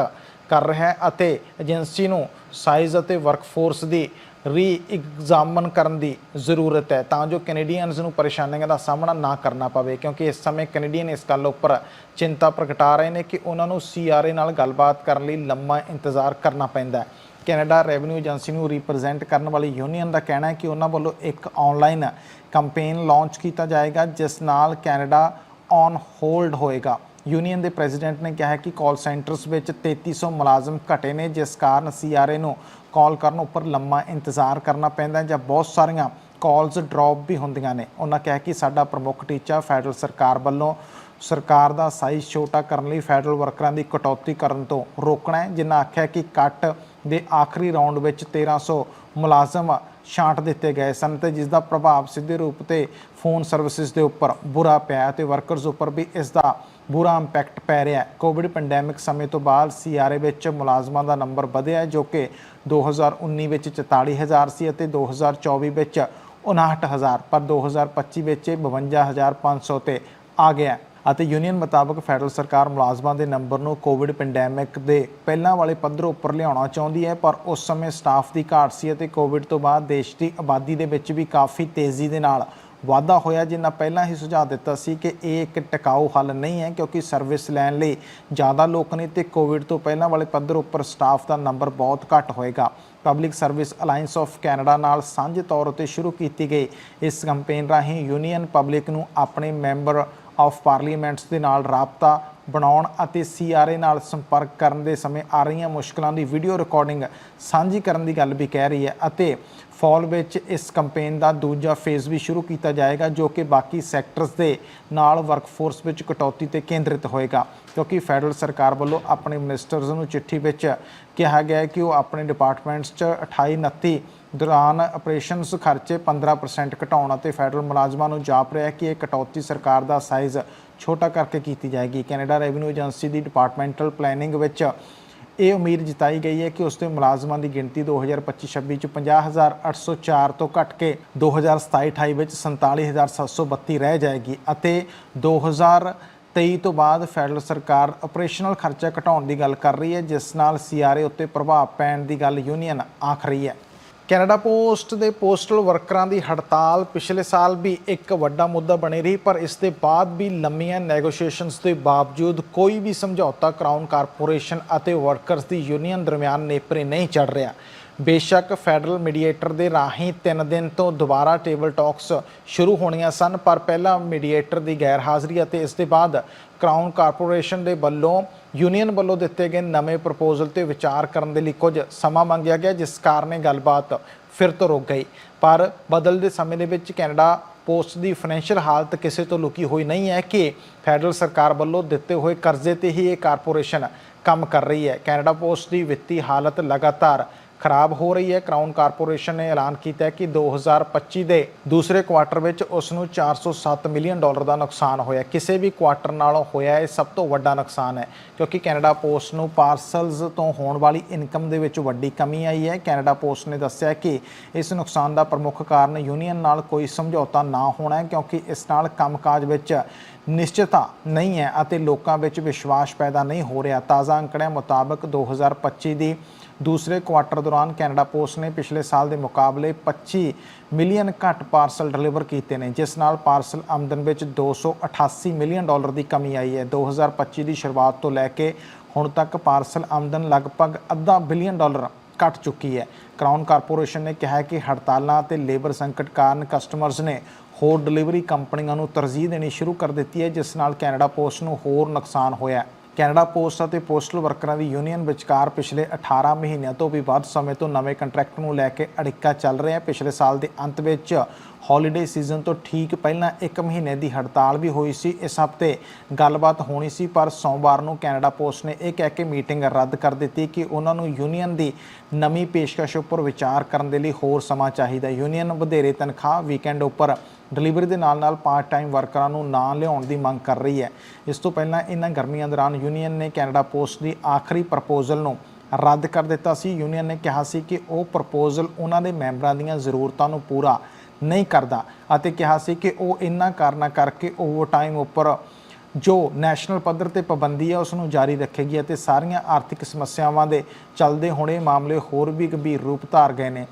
A: ਕਰ ਰਿਹਾ ਹੈ ਅਤੇ ਏਜੰਸੀ ਨੂੰ ਸਾਈਜ਼ ਅਤੇ ਵਰਕਫੋਰਸ ਦੀ ਰੀ ਐਗਜ਼ਾਮਨ ਕਰਨ ਦੀ ਜ਼ਰੂਰਤ ਹੈ ਤਾਂ ਜੋ ਕੈਨੇਡੀਅਨਸ ਨੂੰ ਪਰੇਸ਼ਾਨੀਆਂ ਦਾ ਸਾਹਮਣਾ ਨਾ ਕਰਨਾ ਪਵੇ, ਕਿਉਂਕਿ ਇਸ ਸਮੇਂ ਕੈਨੇਡੀਅਨ ਇਸ ਗੱਲ ਉੱਪਰ ਚਿੰਤਾ ਪ੍ਰਗਟਾ ਰਹੇ ਨੇ ਕਿ ਉਹਨਾਂ ਨੂੰ ਸੀਆਰਏ ਨਾਲ ਗੱਲਬਾਤ ਕਰਨ ਲਈ ਲੰਮਾ ਇੰਤਜ਼ਾਰ ਕਰਨਾ ਪੈਂਦਾ ਹੈ। ਕੈਨੇਡਾ ਰੈਵਨਿਊ ਏਜੰਸੀ ਨੂੰ ਰਿਪਰੈਜ਼ੈਂਟ ਕਰਨ ਵਾਲੀ ਯੂਨੀਅਨ ਦਾ ਕਹਿਣਾ ਹੈ ਕਿ ਉਹਨਾਂ ਵੱਲੋਂ ਇੱਕ ਆਨਲਾਈਨ ਕੈਂਪੇਨ ਲਾਂਚ ਕੀਤਾ ਜਾਏਗਾ, ਜਿਸ ਨਾਲ ਕੈਨੇਡਾ ਔਨ ਹੋਲਡ ਹੋਏਗਾ। ਯੂਨੀਅਨ ਦੇ ਪ੍ਰੈਜ਼ੀਡੈਂਟ ਨੇ ਕਿਹਾ ਹੈ ਕਿ ਕਾਲ ਸੈਂਟਰਸ ਵਿੱਚ 3300 ਮੁਲਾਜ਼ਮ ਘਟੇ ਨੇ, ਜਿਸ ਕਾਰਨ ਸੀਆਰਏ ਨੂੰ ਕਾਲ ਕਰਨ ਉੱਪਰ ਲੰਮਾ ਇੰਤਜ਼ਾਰ ਕਰਨਾ ਪੈਂਦਾ ਜਾਂ ਬਹੁਤ ਸਾਰੀਆਂ ਕਾਲਸ ਡ੍ਰੌਪ ਵੀ ਹੁੰਦੀਆਂ ਨੇ। ਉਹਨਾਂ ਕਿਹਾ ਕਿ ਸਾਡਾ ਪ੍ਰਮੁੱਖ ਟੀਚਾ ਫੈਡਰਲ ਸਰਕਾਰ ਵੱਲੋਂ ਸਰਕਾਰ ਦਾ ਸਾਈਜ਼ ਛੋਟਾ ਕਰਨ ਲਈ ਫੈਡਰਲ ਵਰਕਰਾਂ ਦੀ ਕਟੌਤੀ ਕਰਨ ਤੋਂ ਰੋਕਣਾ ਹੈ। ਜਿਨ੍ਹਾਂ ਆਖਿਆ ਕਿ ਕੱਟ ਦੇ ਆਖਰੀ ਰਾਉਂਡ ਵਿੱਚ 1300 ਮੁਲਾਜ਼ਮ ਛਾਂਟ ਦਿੱਤੇ ਗਏ ਸਨ ਤੇ ਜਿਸ ਦਾ ਪ੍ਰਭਾਵ ਸਿੱਧੇ ਰੂਪ ਤੇ ਫੋਨ ਸਰਵਿਸਿਜ਼ ਦੇ ਉੱਪਰ ਬੁਰਾ ਪਿਆ ਹੈ ਤੇ ਵਰਕਰਸ ਉੱਪਰ ਵੀ ਇਸ ਦਾ ਬੁਰਾ ਇੰਪੈਕਟ ਪੈ ਰਿਹਾ ਹੈ। ਕੋਵਿਡ ਪੈਂਡੈਮਿਕ ਸਮੇਂ ਤੋਂ ਬਾਅਦ ਸੀਆਰਏ ਵਿੱਚ ਮੁਲਾਜ਼ਮਾਂ ਦਾ ਨੰਬਰ ਵਧਿਆ ਹੈ, ਜੋ ਕਿ 2019 ਵਿੱਚ 44000 ਸੀ ਅਤੇ 2024 ਵਿੱਚ 59000 ਪਰ 2025 ਵਿੱਚ ਇਹ 52500 ਤੇ ਆ ਗਿਆ ਅਤੇ ਯੂਨੀਅਨ ਮੁਤਾਬਕ ਫੈਡਰਲ ਸਰਕਾਰ ਮੁਲਾਜ਼ਮਾਂ ਦੇ ਨੰਬਰ ਨੂੰ ਕੋਵਿਡ ਪੈਂਡੈਮਿਕ ਦੇ ਪਹਿਲਾਂ ਵਾਲੇ ਪੱਧਰ ਉੱਪਰ ਲਿਆਉਣਾ ਚਾਹੁੰਦੀ ਹੈ, ਪਰ ਉਸ ਸਮੇਂ ਸਟਾਫ ਦੀ ਘਾਟ ਸੀ ਅਤੇ ਕੋਵਿਡ ਤੋਂ ਬਾਅਦ ਦੇਸ਼ ਦੀ ਆਬਾਦੀ ਦੇ ਵਿੱਚ ਵੀ ਕਾਫੀ ਤੇਜ਼ੀ ਦੇ ਨਾਲ ਵਾਧਾ ਹੋਇਆ ਜਿੰਨਾ ਪਹਿਲਾਂ ਹੀ ਸੁਝਾਅ ਦਿੱਤਾ ਸੀ ਕਿ ਇਹ ਇੱਕ ਟਿਕਾਊ ਹੱਲ ਨਹੀਂ ਹੈ ਕਿਉਂਕਿ ਸਰਵਿਸ ਲੈਣ ਲਈ ਜ਼ਿਆਦਾ ਲੋਕ ਨੇ ਤੇ ਕੋਵਿਡ ਤੋਂ ਪਹਿਲਾਂ ਵਾਲੇ ਪੱਧਰ ਉੱਪਰ ਸਟਾਫ ਦਾ ਨੰਬਰ ਬਹੁਤ ਘੱਟ ਹੋਏਗਾ। Public service alliance of Canada ਨਾਲ ਸਾਂਝੇ ਤੌਰ ਉਤੇ ਸ਼ੁਰੂ ਕੀਤੀ ਗਈ। ਇਸ ਕੈਂਪੇਨ ਰਾਹੀਂ ਯੂਨੀਅਨ ਪਬਲਿਕ ਨੂੰ ਆਪਣੇ ਮੈਂਬਰ ਆਫ ਪਾਰਲੀਮੈਂਟਸ ਦੇ ਨਾਲ ਰਾਬਤਾ ਬਣਾਉਣ ਅਤੇ ਸੀਆਰਏ ਨਾਲ ਸੰਪਰਕ ਕਰਨ ਦੇ ਸਮੇਂ ਆ ਰਹੀਆਂ ਮੁਸ਼ਕਲਾਂ ਦੀ ਵੀਡੀਓ ਰਿਕਾਰਡਿੰਗ ਸਾਂਝੀ ਕਰਨ ਦੀ ਗੱਲ ਵੀ ਕਹਿ ਰਹੀ ਹੈ ਅਤੇ ਫਾਲ ਵਿੱਚ ਇਸ ਕੈਂਪੇਨ ਦਾ ਦੂਜਾ ਫੇਜ਼ ਵੀ ਸ਼ੁਰੂ ਕੀਤਾ ਜਾਏਗਾ, ਜੋ ਕਿ ਬਾਕੀ ਸੈਕਟਰਸ ਦੇ ਨਾਲ ਵਰਕਫੋਰਸ ਵਿੱਚ ਕਟੌਤੀ ਤੇ ਕੇਂਦਰਿਤ ਹੋਏਗਾ। ਕਿਉਂਕਿ ਫੈਡਰਲ ਸਰਕਾਰ ਵੱਲੋਂ ਆਪਣੇ ਮਿਨਿਸਟਰਸ ਨੂੰ ਚਿੱਠੀ ਵਿੱਚ ਕਿਹਾ ਗਿਆ ਹੈ ਕਿ ਉਹ ਆਪਣੇ ਡਿਪਾਰਟਮੈਂਟਸ 'ਚ 28 29 ਦੌਰਾਨ ਆਪਰੇਸ਼ਨਸ ਖਰਚੇ 15% ਘਟਾਉਣ ਅਤੇ ਫੈਡਰਲ ਮੁਲਾਜ਼ਮਾਂ ਨੂੰ ਜਾਪ ਰਿਹਾ ਹੈ ਕਿ ਇਹ ਕਟੌਤੀ ਸਰਕਾਰ ਦਾ ਸਾਈਜ਼ ਛੋਟਾ ਕਰਕੇ ਕੀਤੀ ਜਾਏਗੀ। ਕੈਨੇਡਾ ਰੈਵਨਿਊ ਏਜੰਸੀ ਦੀ ਡਿਪਾਰਟਮੈਂਟਲ ਪਲੈਨਿੰਗ ਵਿੱਚ ਇਹ ਉਮੀਦ ਜਤਾਈ ਗਈ ਹੈ ਕਿ ਉਸ ਦੇ ਮੁਲਾਜ਼ਮਾਂ ਦੀ ਗਿਣਤੀ 2025-26 ਚ 50804 ਤੋਂ ਘਟ ਕੇ 2027-28 ਵਿੱਚ 47732 ਰਹਿ ਜਾਏਗੀ ਅਤੇ 2023 ਤੋਂ ਬਾਅਦ ਫੈਡਰਲ ਸਰਕਾਰ ਆਪਰੇਸ਼ਨਲ ਖਰਚਾ ਘਟਾਉਣ ਦੀ ਗੱਲ ਕਰ ਰਹੀ ਹੈ, ਜਿਸ ਨਾਲ ਸੀਆਰਏ ਉੱਤੇ ਪ੍ਰਭਾਵ ਪੈਣ ਦੀ ਗੱਲ ਯੂਨੀਅਨ ਆਖ ਰਹੀ ਹੈ। ਕੈਨੇਡਾ ਪੋਸਟ ਦੇ ਪੋਸਟਲ ਵਰਕਰਾਂ ਦੀ ਹੜਤਾਲ ਪਿਛਲੇ ਸਾਲ ਵੀ ਇੱਕ ਵੱਡਾ ਮੁੱਦਾ ਬਣੀ ਰਹੀ, ਪਰ ਇਸ ਦੇ ਬਾਅਦ ਵੀ ਲੰਮੀਆਂ ਨੈਗੋਸ਼ੀਏਸ਼ਨਸ ਦੇ ਬਾਵਜੂਦ ਕੋਈ ਵੀ ਸਮਝੌਤਾ ਕਰਾਊਨ ਕਾਰਪੋਰੇਸ਼ਨ ਅਤੇ ਵਰਕਰਸ ਦੀ ਯੂਨੀਅਨ ਦਰਮਿਆਨ ਨੇਪਰੇ ਨਹੀਂ ਚੜ ਰਿਹਾ। ਬੇਸ਼ੱਕ ਫੈਡਰਲ ਮੀਡੀਏਟਰ ਦੇ ਰਾਹੀਂ 3 ਦਿਨ ਤੋਂ ਦੁਬਾਰਾ ਟੇਬਲ ਟਾਕਸ ਸ਼ੁਰੂ ਹੋਣੀਆਂ ਸਨ, ਪਰ ਪਹਿਲਾਂ ਮੀਡੀਏਟਰ ਦੀ ਗੈਰ ਹਾਜ਼ਰੀ ਅਤੇ ਇਸ ਦੇ ਬਾਅਦ ਕਰਾਊਨ ਕਾਰਪੋਰੇਸ਼ਨ ਦੇ ਵੱਲੋਂ ਯੂਨੀਅਨ ਵੱਲੋਂ ਦਿੱਤੇ ਗਏ ਨਵੇਂ ਪ੍ਰਪੋਜ਼ਲ ਤੇ ਵਿਚਾਰ ਕਰਨ ਦੇ ਲਈ ਕੁਝ ਸਮਾਂ ਮੰਗਿਆ ਗਿਆ, ਜਿਸ ਕਾਰਨ ਇਹ ਗੱਲਬਾਤ ਫਿਰ ਤੋਂ ਰੁਕ ਗਈ। ਪਰ ਬਦਲਦੇ ਸਮੇਂ ਦੇ ਵਿੱਚ ਕੈਨੇਡਾ ਪੋਸਟ ਦੀ ਫਾਈਨੈਂਸ਼ੀਅਲ ਹਾਲਤ ਕਿਸੇ ਤੋਂ ਲੁਕੀ ਹੋਈ ਨਹੀਂ ਹੈ ਕਿ ਫੈਡਰਲ ਸਰਕਾਰ ਵੱਲੋਂ ਦਿੱਤੇ ਹੋਏ ਕਰਜ਼ੇ ਤੇ ਹੀ ਇਹ ਕਾਰਪੋਰੇਸ਼ਨ ਕੰਮ ਕਰ ਰਹੀ ਹੈ। ਕੈਨੇਡਾ ਪੋਸਟ ਦੀ ਵਿੱਤੀ ਹਾਲਤ ਲਗਾਤਾਰ ਖਰਾਬ ਹੋ ਰਹੀ ਹੈ। ਕਰਾਊਨ ਕਾਰਪੋਰੇਸ਼ਨ ਨੇ ਐਲਾਨ ਕੀਤਾ ਹੈ ਕਿ 2025 ਦੇ ਦੂਸਰੇ ਕੁਆਰਟਰ ਵਿੱਚ ਉਸ ਨੂੰ 407 ਮਿਲੀਅਨ ਡਾਲਰ ਦਾ ਨੁਕਸਾਨ ਹੋਇਆ ਕਿਸੇ ਵੀ ਕੁਆਰਟਰ ਨਾਲੋਂ ਹੋਇਆ ਇਹ ਸਭ ਤੋਂ ਵੱਡਾ ਨੁਕਸਾਨ ਹੈ, ਕਿਉਂਕਿ ਕੈਨੇਡਾ ਪੋਸਟ ਨੂੰ ਪਾਰਸਲਸ ਤੋਂ ਹੋਣ ਵਾਲੀ ਇਨਕਮ ਦੇ ਵਿੱਚ ਵੱਡੀ ਕਮੀ ਆਈ ਹੈ। ਕੈਨੇਡਾ ਪੋਸਟ ਨੇ ਦੱਸਿਆ ਕਿ ਇਸ ਨੁਕਸਾਨ ਦਾ ਪ੍ਰਮੁੱਖ ਕਾਰਨ ਯੂਨੀਅਨ ਨਾਲ ਕੋਈ ਸਮਝੌਤਾ ਨਾ ਹੋਣਾ ਹੈ, ਕਿਉਂਕਿ ਇਸ ਨਾਲ ਕੰਮਕਾਜ ਵਿੱਚ ਨਿਸ਼ਚਿਤਤਾ ਨਹੀਂ ਹੈ ਅਤੇ ਲੋਕਾਂ ਵਿੱਚ ਵਿਸ਼ਵਾਸ ਪੈਦਾ ਨਹੀਂ ਹੋ ਰਿਹਾ। ਤਾਜ਼ਾ ਅੰਕੜਿਆਂ ਮੁਤਾਬਕ 2025 ਦੀ ਦੂਸਰੇ ਕੁਆਰਟਰ ਦੌਰਾਨ ਕੈਨੇਡਾ ਪੋਸਟ ਨੇ ਪਿਛਲੇ ਸਾਲ ਦੇ ਮੁਕਾਬਲੇ 25 ਮਿਲੀਅਨ ਘੱਟ ਪਾਰਸਲ ਡਿਲੀਵਰ ਕੀਤੇ ਨੇ, ਜਿਸ ਨਾਲ ਪਾਰਸਲ ਆਮਦਨ ਵਿੱਚ 288 ਮਿਲੀਅਨ ਡਾਲਰ ਦੀ ਕਮੀ ਆਈ ਹੈ। 2025 ਦੀ ਸ਼ੁਰੂਆਤ ਤੋਂ ਲੈ ਕੇ ਹੁਣ ਤੱਕ ਪਾਰਸਲ ਆਮਦਨ ਲਗਭਗ ਅੱਧਾ ਬਿਲੀਅਨ ਡਾਲਰ ਘਟ ਚੁੱਕੀ ਹੈ। ਕਰਾਊਨ ਕਾਰਪੋਰੇਸ਼ਨ ਨੇ ਕਿਹਾ ਕਿ ਹੜਤਾਲਾਂ ਅਤੇ ਲੇਬਰ ਸੰਕਟ ਕਾਰਨ ਕਸਟਮਰਜ਼ ਨੇ ਹੋਰ ਡਿਲੀਵਰੀ ਕੰਪਨੀਆਂ ਨੂੰ ਤਰਜੀਹ ਦੇਣੀ ਸ਼ੁਰੂ ਕਰ ਦਿੱਤੀ ਹੈ, ਜਿਸ ਨਾਲ ਕੈਨੇਡਾ ਪੋਸਟ ਨੂੰ ਹੋਰ ਨੁਕਸਾਨ ਹੋਇਆ ਕੈਨੇਡਾ ਪੋਸਟ ਅਤੇ ਪੋਸਟਲ ਵਰਕਰਾਂ ਦੀ ਯੂਨੀਅਨ ਵਿਚਕਾਰ ਪਿਛਲੇ 18 ਮਹੀਨਿਆਂ ਤੋਂ ਵੀ ਵੱਧ ਸਮੇਂ ਤੋਂ ਨਵੇਂ ਕੰਟਰੈਕਟ ਨੂੰ ਲੈ ਕੇ ਅੜਿੱਕਾ ਚੱਲ ਰਿਹਾ ਹੈ। ਪਿਛਲੇ ਸਾਲ ਦੇ ਅੰਤ ਵਿੱਚ ਹੌਲੀਡੇ ਸੀਜ਼ਨ ਤੋਂ ਠੀਕ ਪਹਿਲਾਂ ਇੱਕ ਮਹੀਨੇ ਦੀ ਹੜਤਾਲ ਵੀ ਹੋਈ ਸੀ। ਇਸ ਹਫ਼ਤੇ ਗੱਲਬਾਤ ਹੋਣੀ ਸੀ, ਪਰ ਸੋਮਵਾਰ ਨੂੰ ਕੈਨੇਡਾ ਪੋਸਟ ਨੇ ਇਹ ਕਹਿ ਕੇ ਮੀਟਿੰਗ ਰੱਦ ਕਰ ਦਿੱਤੀ ਕਿ ਉਹਨਾਂ ਨੂੰ ਯੂਨੀਅਨ ਦੀ ਨਵੀਂ ਪੇਸ਼ਕਸ਼ ਉੱਪਰ ਵਿਚਾਰ ਕਰਨ ਦੇ ਲਈ ਹੋਰ ਸਮਾਂ ਚਾਹੀਦਾ ਯੂਨੀਅਨ ਵਧੇਰੇ ਤਨਖਾਹ ਵੀਕਐਂਡ ਉੱਪਰ ਡਿਲੀਵਰੀ ਦੇ ਨਾਲ-ਨਾਲ ਪਾਰਟ ਟਾਈਮ ਵਰਕਰਾਂ ਨੂੰ ਨਾ ਲਿਆਉਣ ਦੀ ਮੰਗ ਕਰ ਰਹੀ ਹੈ। ਇਸ ਤੋਂ ਪਹਿਲਾਂ ਇਹਨਾਂ ਗਰਮੀਆਂ ਦੌਰਾਨ ਯੂਨੀਅਨ ਨੇ ਕੈਨੇਡਾ ਪੋਸਟ ਦੀ ਆਖਰੀ ਪ੍ਰਪੋਜ਼ਲ ਨੂੰ ਰੱਦ ਕਰ ਦਿੱਤਾ ਸੀ। ਯੂਨੀਅਨ ਨੇ ਕਿਹਾ ਸੀ ਕਿ ਉਹ ਪ੍ਰਪੋਜ਼ਲ ਉਹਨਾਂ ਦੇ ਮੈਂਬਰਾਂ ਦੀਆਂ ਜ਼ਰੂਰਤਾਂ ਨੂੰ ਪੂਰਾ ਨਹੀਂ ਕਰਦਾ ਅਤੇ ਕਿਹਾ ਸੀ ਕਿ ਉਹ ਇਹਨਾਂ ਕਾਰਨਾਂ ਕਰਕੇ ਓਵਰਟਾਈਮ ਉੱਪਰ ਜੋ ਨੈਸ਼ਨਲ ਪੱਧਰ ਤੇ ਪਾਬੰਦੀ ਹੈ ਉਸ ਨੂੰ ਜਾਰੀ ਰੱਖੇਗੀ ਅਤੇ ਸਾਰੀਆਂ ਆਰਥਿਕ ਸਮੱਸਿਆਵਾਂ ਦੇ ਚੱਲਦੇ ਹੋਣੇ ਮਾਮਲੇ ਹੋਰ ਵੀ ਗੰਭੀਰ ਰੂਪ ਧਾਰ ਗਏ ਨੇ।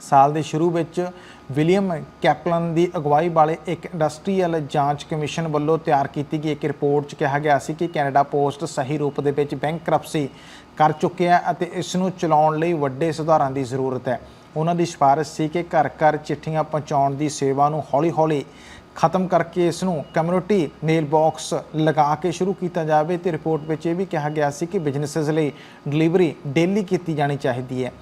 A: ਸਾਲ ਦੇ ਸ਼ੁਰੂ ਵਿੱਚ ਵਿਲੀਅਮ ਕੈਪਲਨ ਦੀ ਅਗਵਾਈ ਵਾਲੇ ਇੱਕ ਇੰਡਸਟਰੀਅਲ ਜਾਂਚ ਕਮਿਸ਼ਨ ਵੱਲੋਂ ਤਿਆਰ ਕੀਤੀ ਗਈ ਇੱਕ ਰਿਪੋਰਟ 'ਚ ਕਿਹਾ ਗਿਆ ਸੀ ਕਿ ਕੈਨੇਡਾ ਪੋਸਟ ਸਹੀ ਰੂਪ ਦੇ ਵਿੱਚ ਬੈਂਕਰਪਸੀ ਕਰ ਚੁੱਕਿਆ ਹੈ ਅਤੇ ਇਸ ਨੂੰ ਚਲਾਉਣ ਲਈ ਵੱਡੇ ਸੁਧਾਰਾਂ ਦੀ ਜ਼ਰੂਰਤ ਹੈ। ਉਹਨਾਂ ਦੀ ਸਿਫਾਰਿਸ਼ ਸੀ ਕਿ ਘਰ ਘਰ ਚਿੱਠੀਆਂ ਪਹੁੰਚਾਉਣ ਦੀ ਸੇਵਾ ਨੂੰ ਹੌਲੀ-ਹੌਲੀ ਖਤਮ ਕਰਕੇ ਇਸ ਨੂੰ ਕਮਿਊਨਿਟੀ ਮੇਲ ਬਾਕਸ ਲਗਾ ਕੇ ਸ਼ੁਰੂ ਕੀਤਾ ਜਾਵੇ ਤੇ ਰਿਪੋਰਟ ਵਿੱਚ ਇਹ ਵੀ ਕਿਹਾ ਗਿਆ ਸੀ ਕਿ ਬਿਜ਼ਨੈਸਸ ਲਈ ਡਿਲੀਵਰੀ ਡੇਲੀ ਕੀਤੀ ਜਾਣੀ ਚਾਹੀਦੀ ਹੈ।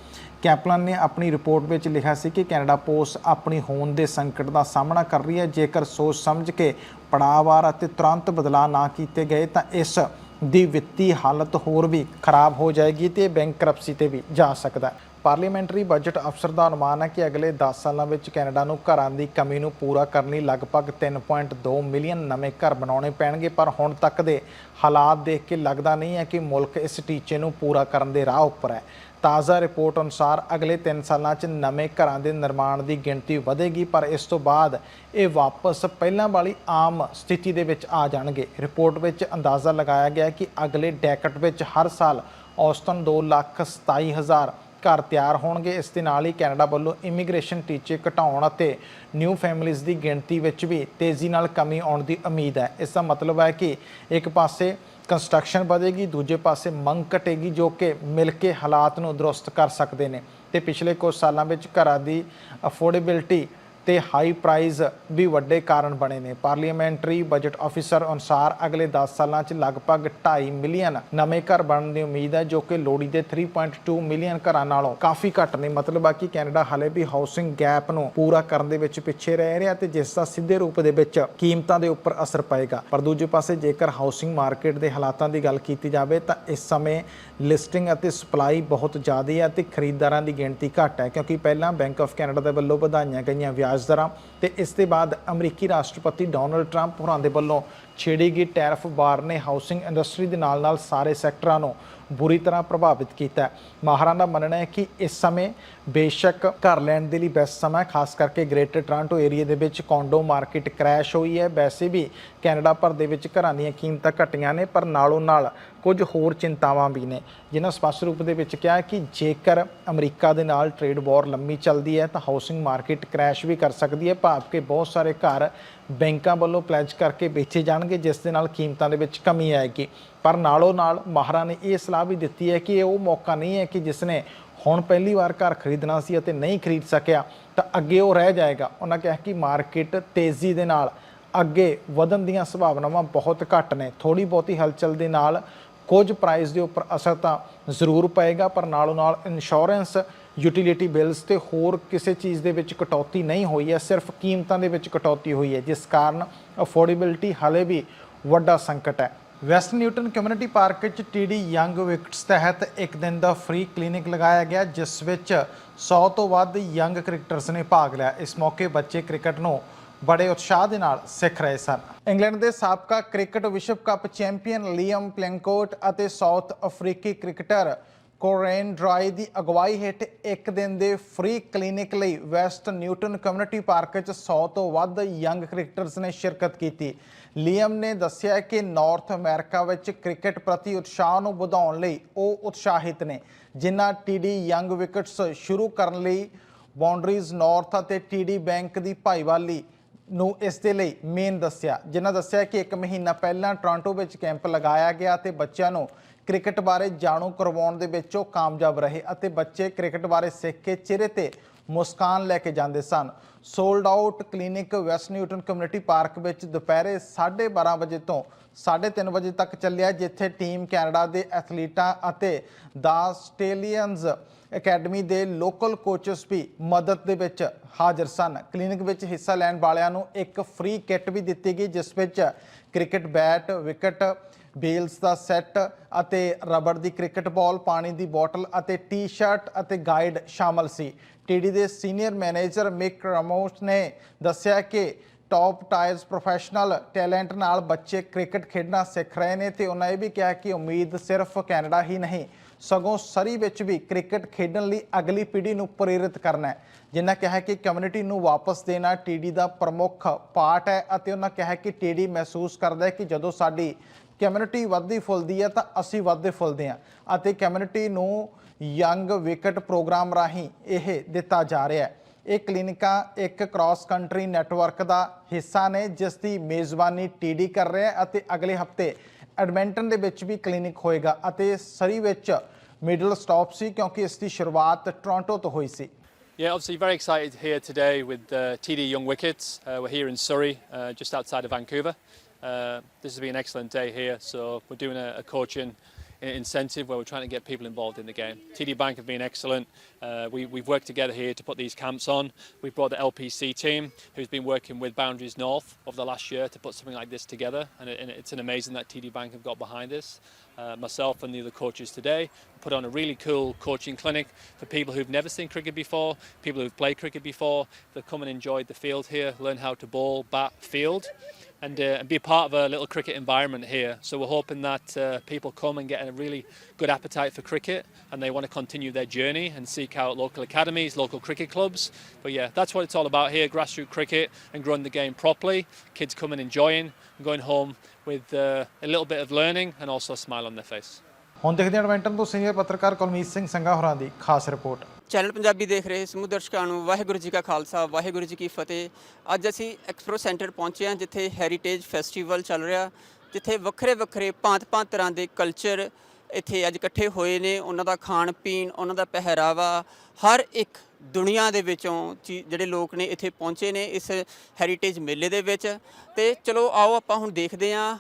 A: ਕੈਪਲਨ ਨੇ ਆਪਣੀ ਰਿਪੋਰਟ ਵਿੱਚ ਲਿਖਿਆ ਸੀ ਕਿ ਕੈਨੇਡਾ ਪੋਸਟ ਆਪਣੀ ਹੋਂਦ ਦੇ ਸੰਕਟ ਦਾ ਸਾਹਮਣਾ ਕਰ ਰਹੀ ਹੈ। ਜੇਕਰ ਸੋਚ ਸਮਝ ਕੇ ਪੜਾਅਵਾਰ ਅਤੇ ਤੁਰੰਤ ਬਦਲਾਅ ਨਾ ਕੀਤੇ ਗਏ ਤਾਂ ਇਸ ਦੀ ਵਿੱਤੀ ਹਾਲਤ ਹੋਰ ਵੀ ਖਰਾਬ ਹੋ ਜਾਏਗੀ ਤੇ ਬੈਂਕਰਪਸੀ ਤੇ ਵੀ ਜਾ ਸਕਦਾ ਹੈ। ਪਾਰਲੀਮੈਂਟਰੀ ਬਜਟ ਅਫਸਰ ਦਾ ਅਨੁਮਾਨ ਹੈ ਕਿ ਅਗਲੇ 10 ਸਾਲਾਂ ਵਿੱਚ ਕੈਨੇਡਾ ਨੂੰ ਘਰਾਂ ਦੀ ਕਮੀ ਨੂੰ ਪੂਰਾ ਕਰਨ ਲਈ ਲਗਭਗ 3.2 ਮਿਲੀਅਨ ਨਵੇਂ ਘਰ ਬਣਾਉਣੇ ਪੈਣਗੇ, ਪਰ ਹੁਣ ਤੱਕ ਦੇ ਹਾਲਾਤ ਦੇਖ ਕੇ ਲੱਗਦਾ ਨਹੀਂ ਹੈ ਕਿ ਮੁਲਕ ਇਸ ਟੀਚੇ ਨੂੰ ਪੂਰਾ ਕਰਨ ਦੇ ਰਾਹ ਉੱਪਰ ਹੈ। ਤਾਜ਼ਾ ਰਿਪੋਰਟ ਅਨੁਸਾਰ ਅਗਲੇ 3 ਸਾਲਾਂ 'ਚ ਨਵੇਂ ਘਰਾਂ ਦੇ ਨਿਰਮਾਣ ਦੀ ਗਿਣਤੀ ਵਧੇਗੀ, ਪਰ ਇਸ ਤੋਂ ਬਾਅਦ ਇਹ ਵਾਪਸ ਪਹਿਲਾਂ ਵਾਲੀ ਆਮ ਸਥਿਤੀ ਦੇ ਵਿੱਚ ਆ ਜਾਣਗੇ। ਰਿਪੋਰਟ ਵਿੱਚ ਅੰਦਾਜ਼ਾ ਲਗਾਇਆ ਗਿਆ ਕਿ ਅਗਲੇ ਡੈਕਟ ਵਿੱਚ ਹਰ ਸਾਲ ਔਸਤਨ 2 ਲੱਖ 27 ਹਜ਼ਾਰ ਘਰ ਤਿਆਰ ਹੋਣਗੇ। ਇਸ ਦੇ ਨਾਲ ਹੀ ਕੈਨੇਡਾ ਵੱਲੋਂ ਇਮੀਗ੍ਰੇਸ਼ਨ ਟੀਚੇ ਘਟਾਉਣ ਅਤੇ ਨਿਊ ਫੈਮਿਲੀਜ਼ ਦੀ ਗਿਣਤੀ ਵਿੱਚ ਵੀ ਤੇਜ਼ੀ ਨਾਲ ਕਮੀ ਆਉਣ ਦੀ ਉਮੀਦ ਹੈ। ਇਸ ਦਾ ਮਤਲਬ ਹੈ ਕਿ ਇੱਕ ਪਾਸੇ ਕੰਸਟਰਕਸ਼ਨ ਵਧੇਗੀ, ਦੂਜੇ ਪਾਸੇ ਮੰਗ ਘਟੇਗੀ ਜੋ ਕਿ ਮਿਲ ਕੇ ਹਾਲਾਤ ਨੂੰ ਦਰੁਸਤ ਕਰ ਸਕਦੇ ਨੇ। ਤੇ ਪਿਛਲੇ ਕੁਝ ਸਾਲਾਂ ਵਿੱਚ ਘਰਾਂ ਦੀ ਅਫੋਰਡੇਬਿਲਟੀ ਤੇ ਹਾਈ ਪ੍ਰਾਈਸ ਵੀ ਵੱਡੇ ਕਾਰਨ ਬਣੇ ਨੇ। ਪਾਰਲੀਮੈਂਟਰੀ ਬਜਟ ਆਫੀਸਰ ਅਨੁਸਾਰ ਅਗਲੇ 10 ਸਾਲਾਂ 'ਚ ਲਗਭਗ 2.5 ਮਿਲੀਅਨ ਨਵੇਂ ਘਰ ਬਣਨ ਦੀ ਉਮੀਦ ਹੈ, ਜੋ ਕਿ ਲੋੜੀ ਦੇ 3.2 ਮਿਲੀਅਨ ਘਰਾਂ ਨਾਲੋਂ ਕਾਫੀ ਘੱਟ ਨੇ। ਮਤਲਬ ਆ ਕਿ ਕੈਨੇਡਾ ਹਾਲੇ ਵੀ ਹਾਊਸਿੰਗ ਗੈਪ ਨੂੰ ਪੂਰਾ ਕਰਨ ਦੇ ਵਿੱਚ ਪਿੱਛੇ ਰਹਿ ਰਿਹਾ ਤੇ ਜਿਸ ਦਾ ਸਿੱਧੇ ਰੂਪ ਦੇ ਵਿੱਚ ਕੀਮਤਾਂ ਦੇ ਉੱਪਰ ਅਸਰ ਪਏਗਾ। ਪਰ ਦੂਜੇ ਪਾਸੇ ਜੇਕਰ ਹਾਊਸਿੰਗ ਮਾਰਕੀਟ ਦੇ ਹਾਲਾਤਾਂ ਦੀ ਗੱਲ ਕੀਤੀ ਜਾਵੇ, ਤਾਂ ਇਸ ਸਮੇਂ ਲਿਸਟਿੰਗ ਅਤੇ ਸਪਲਾਈ ਬਹੁਤ ਜ਼ਿਆਦਾ ਹੈ ਤੇ ਖਰੀਦਦਾਰਾਂ ਦੀ ਗਿਣਤੀ ਘੱਟ ਹੈ, ਕਿਉਂਕਿ ਪਹਿਲਾਂ ਬੈਂਕ ਆਫ ਕੈਨੇਡਾ ਦੇ ਵੱਲੋਂ ਵਧਾਈਆਂ ਗਈਆਂ ਵਿਆਜ ਦਰਾਂ ਤੇ ਇਸ ਦੇ ਬਾਅਦ ਅਮਰੀਕੀ ਰਾਸ਼ਟਰਪਤੀ ਡੋਨਲਡ ਟਰੰਪ ਹੋਰਾਂ ਦੇ ਵੱਲੋਂ ਛੇੜੀ ਗਈ ਟੈਰਫ ਬਾਰ ਨੇ ਹਾਊਸਿੰਗ ਇੰਡਸਟਰੀ ਦੇ ਨਾਲ-ਨਾਲ ਸਾਰੇ ਸੈਕਟਰਾਂ ਨੂੰ ਬੁਰੀ ਤਰ੍ਹਾਂ ਪ੍ਰਭਾਵਿਤ ਕੀਤਾ ਹੈ। ਮਾਹਰਾਂ ਦਾ ਮੰਨਣਾ ਹੈ ਕਿ ਇਸ ਸਮੇਂ ਬੇਸ਼ੱਕ ਘਰ ਲੈਣ ਦੇ ਲਈ ਬੈਸਟ ਸਮਾਂ ਹੈ, ਖਾਸ ਕਰਕੇ ਗ੍ਰੇਟਰ ਟੋਰਾਂਟੋ ਏਰੀਆ ਦੇ ਵਿੱਚ ਕੌਂਡੋ ਮਾਰਕੀਟ ਕ੍ਰੈਸ਼ ਹੋਈ ਹੈ। ਵੈਸੇ ਵੀ ਕੈਨੇਡਾ ਭਰ ਦੇ ਵਿੱਚ ਘਰਾਂ ਦੀਆਂ ਕੀਮਤਾਂ ਘਟੀਆਂ ਨੇ, ਪਰ ਨਾਲੋਂ ਨਾਲ ਕੁਝ ਹੋਰ ਚਿੰਤਾਵਾਂ ਵੀ ਨੇ। ਜਿਨ੍ਹਾਂ ਸਪਸ਼ਟ ਰੂਪ ਦੇ ਵਿੱਚ ਕਿਹਾ ਕਿ ਜੇਕਰ ਅਮਰੀਕਾ ਦੇ ਨਾਲ ਟ੍ਰੇਡ ਵਾਰ ਲੰਮੀ ਚੱਲਦੀ ਹੈ, ਤਾਂ ਹਾਊਸਿੰਗ ਮਾਰਕੀਟ ਕ੍ਰੈਸ਼ ਵੀ ਕਰ ਸਕਦੀ ਹੈ। ਭਾਵ ਕਿ ਬਹੁਤ ਸਾਰੇ ਘਰ ਬੈਂਕਾਂ ਵੱਲੋਂ ਪਲੈਜ ਕਰਕੇ ਵੇਚੇ ਜਾਣਗੇ, ਜਿਸ ਦੇ ਨਾਲ ਕੀਮਤਾਂ ਦੇ ਵਿੱਚ ਕਮੀ ਆਏਗੀ। ਪਰ ਨਾਲੋਂ ਨਾਲ ਮਾਹਰਾਂ ਨੇ ਇਹ ਸਲਾਹ ਵੀ ਦਿੱਤੀ ਹੈ ਕਿ ਇਹ ਉਹ ਮੌਕਾ ਨਹੀਂ ਹੈ ਕਿ ਜਿਸ ਨੇ ਹੁਣ ਪਹਿਲੀ ਵਾਰ ਘਰ ਖਰੀਦਣਾ ਸੀ ਅਤੇ ਨਹੀਂ ਖਰੀਦ ਸਕਿਆ, ਤਾਂ ਅੱਗੇ ਉਹ ਰਹਿ ਜਾਏਗਾ। ਉਹਨਾਂ ਕਿਹਾ ਕਿ ਮਾਰਕੀਟ ਤੇਜ਼ੀ ਦੇ ਨਾਲ ਅੱਗੇ ਵਧਣ ਦੀਆਂ ਸੰਭਾਵਨਾਵਾਂ ਬਹੁਤ ਘੱਟ ਨੇ। ਥੋੜੀ ਬਹੁਤੀ ਹਲਚਲ ਦੇ ਨਾਲ ਕੁਝ ਪ੍ਰਾਈਸ ਦੇ ਉੱਪਰ ਅਸਰ ਤਾਂ ਜ਼ਰੂਰ ਪਏਗਾ, ਪਰ ਨਾਲੋਂ ਨਾਲ ਇੰਸ਼ੋਰੈਂਸ ਯੂਟਿਲਿਟੀ ਬਿਲਸ ਤੇ ਹੋਰ ਕਿਸੇ ਚੀਜ਼ ਦੇ ਵਿੱਚ ਕਟੌਤੀ ਨਹੀਂ ਹੋਈ ਹੈ। ਸਿਰਫ ਕੀਮਤਾਂ ਦੇ ਵਿੱਚ ਕਟੌਤੀ ਹੋਈ ਹੈ, ਜਿਸ ਕਾਰਨ ਅਫੋਰਡੇਬਿਲਟੀ ਹਲੇ ਵੀ ਵੱਡਾ ਸੰਕਟ ਹੈ। ਵੈਸਟ ਨਿਊਟਨ ਕਮਿਊਨਿਟੀ ਪਾਰਕ ਵਿੱਚ ਟੀਡੀ ਯੰਗ ਵਿਕਟਸ ਤਹਿਤ ਇੱਕ ਦਿਨ ਦਾ ਫ੍ਰੀ ਕਲੀਨਿਕ ਲਗਾਇਆ ਗਿਆ, ਜਿਸ ਵਿੱਚ 100 ਤੋਂ ਵੱਧ ਯੰਗ ਕ੍ਰਿਕਟਰਸ ਨੇ ਭਾਗ ਲਿਆ। ਇਸ ਮੌਕੇ ਬੱਚੇ ਕ੍ਰਿਕਟ ਨੂੰ ਬੜੇ ਉਤਸ਼ਾਹ ਦੇ ਨਾਲ ਸਿੱਖ ਰਹੇ ਸਨ। ਇੰਗਲੈਂਡ ਦੇ ਸਾਬਕਾ ਕ੍ਰਿਕਟ ਵਿਸ਼ਵ ਕੱਪ ਚੈਂਪੀਅਨ ਲੀਅਮ ਪਲੈਂਕੋਟ ਅਤੇ ਸਾਊਥ ਅਫਰੀਕੀ ਕ੍ਰਿਕਟਰ ਕੋਰੇਨ ਡਰਾਈ ਦੀ ਅਗਵਾਈ ਹੇਠ ਇੱਕ ਦਿਨ ਦੇ ਫ੍ਰੀ ਕਲੀਨਿਕ ਲਈ ਵੈਸਟ ਨਿਊਟਨ ਕਮਿਊਨਿਟੀ ਪਾਰਕ ਵਿੱਚ 100 ਤੋਂ ਵੱਧ ਯੰਗ ਕ੍ਰਿਕਟਰਸ ਨੇ ਸ਼ਿਰਕਤ ਕੀਤੀ। ਲੀਅਮ ਨੇ ਦੱਸਿਆ ਕਿ ਨਾਰਥ ਅਮਰੀਕਾ ਵਿੱਚ ਕ੍ਰਿਕਟ ਪ੍ਰਤੀ ਉਤਸ਼ਾਹ ਨੂੰ ਵਧਾਉਣ ਲਈ ਉਹ ਉਤਸ਼ਾਹਿਤ ਨੇ, ਜਿਨ੍ਹਾਂ ਟੀਡੀ ਯੰਗ ਵਿਕਟਸ ਸ਼ੁਰੂ ਕਰਨ ਲਈ ਬਾਉਂਡਰੀਜ਼ ਨਾਰਥ ਅਤੇ ਟੀਡੀ ਬੈਂਕ ਦੀ ਭਾਈਵਾਲੀ ਨੂੰ ਇਸ ਦੇ ਲਈ ਮੇਨ ਦੱਸਿਆ, ਜਿਨ੍ਹਾਂ ਦੱਸਿਆ ਕਿ ਇੱਕ ਮਹੀਨਾ ਪਹਿਲਾਂ ਟੋਰਾਂਟੋ ਵਿੱਚ ਕੈਂਪ ਲਗਾਇਆ ਗਿਆ ਤੇ ਬੱਚਿਆਂ ਨੂੰ ਕ੍ਰਿਕਟ ਬਾਰੇ ਜਾਣੂ ਕਰਵਾਉਣ ਦੇ ਵਿੱਚ ਉਹ ਕਾਮਯਾਬ ਰਹੇ ਅਤੇ ਬੱਚੇ ਕ੍ਰਿਕਟ ਬਾਰੇ ਸਿੱਖ ਕੇ ਚਿਹਰੇ ਤੇ ਮੁਸਕਾਨ ਲੈ ਕੇ ਜਾਂਦੇ ਸਨ। Sold out clinic West Newton community park ਵਿੱਚ ਦੁਪਹਿਰੇ 12:30 ਵਜੇ ਤੋਂ 3:30 ਵਜੇ ਤੱਕ ਚੱਲਿਆ, ਜਿੱਥੇ ਟੀਮ ਕੈਨੇਡਾ ਦੇ ਐਥਲੀਟਾਂ ਅਤੇ ਦਾ ਆਸਟ੍ਰੇਲੀਅਨਜ਼ ਅਕੈਡਮੀ ਦੇ ਲੋਕਲ ਕੋਚਸ ਵੀ ਮਦਦ ਦੇ ਵਿੱਚ ਹਾਜ਼ਰ ਸਨ। ਕਲੀਨਿਕ ਵਿੱਚ ਹਿੱਸਾ ਲੈਣ ਵਾਲਿਆਂ ਨੂੰ ਇੱਕ ਫ੍ਰੀ ਕਿੱਟ ਵੀ ਦਿੱਤੀ ਗਈ, ਜਿਸ ਵਿੱਚ ਕ੍ਰਿਕਟ ਬੈਟ ਵਿਕਟ ਬੇਲਸ ਦਾ ਸੈੱਟ ਅਤੇ ਰਬੜ ਦੀ ਕ੍ਰਿਕਟ ਬਾਲ, ਪਾਣੀ ਦੀ ਬੋਟਲ ਅਤੇ ਟੀ-ਸ਼ਰਟ ਅਤੇ ਗਾਈਡ ਸ਼ਾਮਲ ਸੀ। ਟੀਡੀ ਦੇ ਸੀਨੀਅਰ ਮੈਨੇਜਰ ਮਿਕ ਰਮੋਸ ਨੇ ਦੱਸਿਆ ਕਿ ਟੌਪ ਟਾਇਰਸ ਪ੍ਰੋਫੈਸ਼ਨਲ ਟੈਲੈਂਟ ਨਾਲ ਬੱਚੇ ਕ੍ਰਿਕਟ ਖੇਡਣਾ ਸਿੱਖ ਰਹੇ ਨੇ ਤੇ ਉਹਨਾਂ ਇਹ ਵੀ ਕਿਹਾ ਕਿ ਉਮੀਦ ਸਿਰਫ ਕੈਨੇਡਾ ਹੀ ਨਹੀਂ, ਸਗੋਂ ਸਰੀ ਵਿੱਚ ਵੀ ਕ੍ਰਿਕਟ ਖੇਡਣ ਲਈ ਅਗਲੀ ਪੀੜ੍ਹੀ ਨੂੰ ਪ੍ਰੇਰਿਤ ਕਰਨਾ ਹੈ। ਜਿਨ੍ਹਾਂ ਕਿਹਾ ਕਿ ਕਮਿਊਨਿਟੀ ਨੂੰ ਵਾਪਸ ਦੇਣਾ ਟੀਡੀ ਦਾ ਪ੍ਰਮੁੱਖ ਪਾਰਟ ਹੈ ਅਤੇ ਉਹਨਾਂ ਕਿਹਾ ਕਿ ਟੀਡੀ ਮਹਿਸੂਸ ਕਰਦਾ ਹੈ ਕਿ ਜਦੋਂ ਸਾਡੀ ਕਮਿਊਨਿਟੀ ਵੱਧਦੀ ਫੁੱਲਦੀ ਹੈ ਤਾਂ ਅਸੀਂ ਵੱਧਦੇ ਫੁੱਲਦੇ ਹਾਂ ਅਤੇ ਕਮਿਊਨਿਟੀ ਨੂੰ ਯੰਗ ਵਿਕਟ ਪ੍ਰੋਗਰਾਮ ਰਾਹੀਂ ਇਹ ਦਿੱਤਾ ਜਾ ਰਿਹਾ ਹੈ ਇਹ ਕਲੀਨਿਕਾਂ ਇੱਕ ਕ੍ਰਾਸ ਕੰਟਰੀ ਨੈਟਵਰਕ ਦਾ ਹਿੱਸਾ ਨੇ ਜਿਸ ਦੀ ਮੇਜ਼ਬਾਨੀ ਟੀਡੀ ਕਰ ਰਿਹਾ ਹੈ ਅਤੇ ਅਗਲੇ ਹਫ਼ਤੇ ਐਡਮਿੰਟਨ ਦੇ ਵਿੱਚ ਵੀ ਕਲੀਨਿਕ ਹੋਏਗਾ ਅਤੇ ਸਰੀ ਵਿੱਚ ਮਿਡਲ ਸਟਾਪ ਸੀ ਕਿਉਂਕਿ ਇਸ ਦੀ ਸ਼ੁਰੂਆਤ ਟੋਰਾਂਟੋ ਤੋਂ ਹੋਈ ਸੀ
B: Yeah, obviously very excited here today with uh, TD Young Wickets. Uh, we're here in Surrey, uh, just outside of Vancouver. Uh, this has been an excellent day here, so we're doing a, a coaching incentive where we're trying to get people involved in the game. TD Bank have been excellent. Uh, we, we've worked together here to put these camps on. We've brought the LPC team, who's been working with Boundaries North over the last year to put something like this together, and, it, and it's an amazing that TD Bank have got behind this. Uh, myself and the other coaches today put on a really cool coaching clinic for people who've never seen cricket before, people who've played cricket before. They've come and enjoyed the field here, learn how to bowl, bat, field And, uh, and be a part of a little cricket environment here. So we're hoping that uh, people come and get a really good appetite for cricket and they want to continue their journey and seek out local academies, local cricket clubs. But yeah, that's what it's all about here grassroots cricket and growing the game properly. Kids coming enjoying and going home with uh, a little bit of learning and also a smile on their face.
A: ਹੁਣ ਦੇਖਦੇ ਹਾਂ Edmonton ਤੋਂ senior ਪੱਤਰਕਾਰ ਕੁਲਮੀਤ ਸਿੰਘ ਸੰਘਾ ਹੋਰਾਂ ਦੀ ਖਾਸ report
C: channel Punjabi ਦੇਖ ਰਹੇ ਸਮੂਹ ਦਰਸ਼ਕਾਂ ਨੂੰ ਵਾਹਿਗੁਰੂ ਜੀ ਕਾ ਖਾਲਸਾ, ਵਾਹਿਗੁਰੂ ਜੀ ਕੀ ਫਤਿਹ। ਅੱਜ ਅਸੀਂ ਐਕਸਪਰੋ ਸੈਂਟਰ ਪਹੁੰਚੇ ਹਾਂ, ਜਿੱਥੇ ਹੈਰੀਟੇਜ ਫੈਸਟੀਵਲ ਚੱਲ ਰਿਹਾ, ਜਿੱਥੇ ਵੱਖਰੇ ਵੱਖਰੇ ਭਾਂਤ-ਭਾਂਤ ਤਰ੍ਹਾਂ ਦੇ ਕਲਚਰ ਇੱਥੇ ਅੱਜ ਇਕੱਠੇ ਹੋਏ ਨੇ। ਉਹਨਾਂ ਦਾ ਖਾਣ ਪੀਣ ਉਹਨਾਂ ਦਾ ਪਹਿਰਾਵਾ, ਹਰ ਇੱਕ ਦੁਨੀਆ ਦੇ ਵਿੱਚੋਂ ਚੀ- ਜਿਹੜੇ ਲੋਕ ਨੇ ਇੱਥੇ ਪਹੁੰਚੇ ਨੇ ਇਸ ਹੈਰੀਟੇਜ ਮੇਲੇ ਦੇ ਵਿੱਚ। ਤੇ ਚਲੋ ਆਓ ਆਪਾਂ ਹੁਣ ਦੇਖਦੇ ਹਾਂ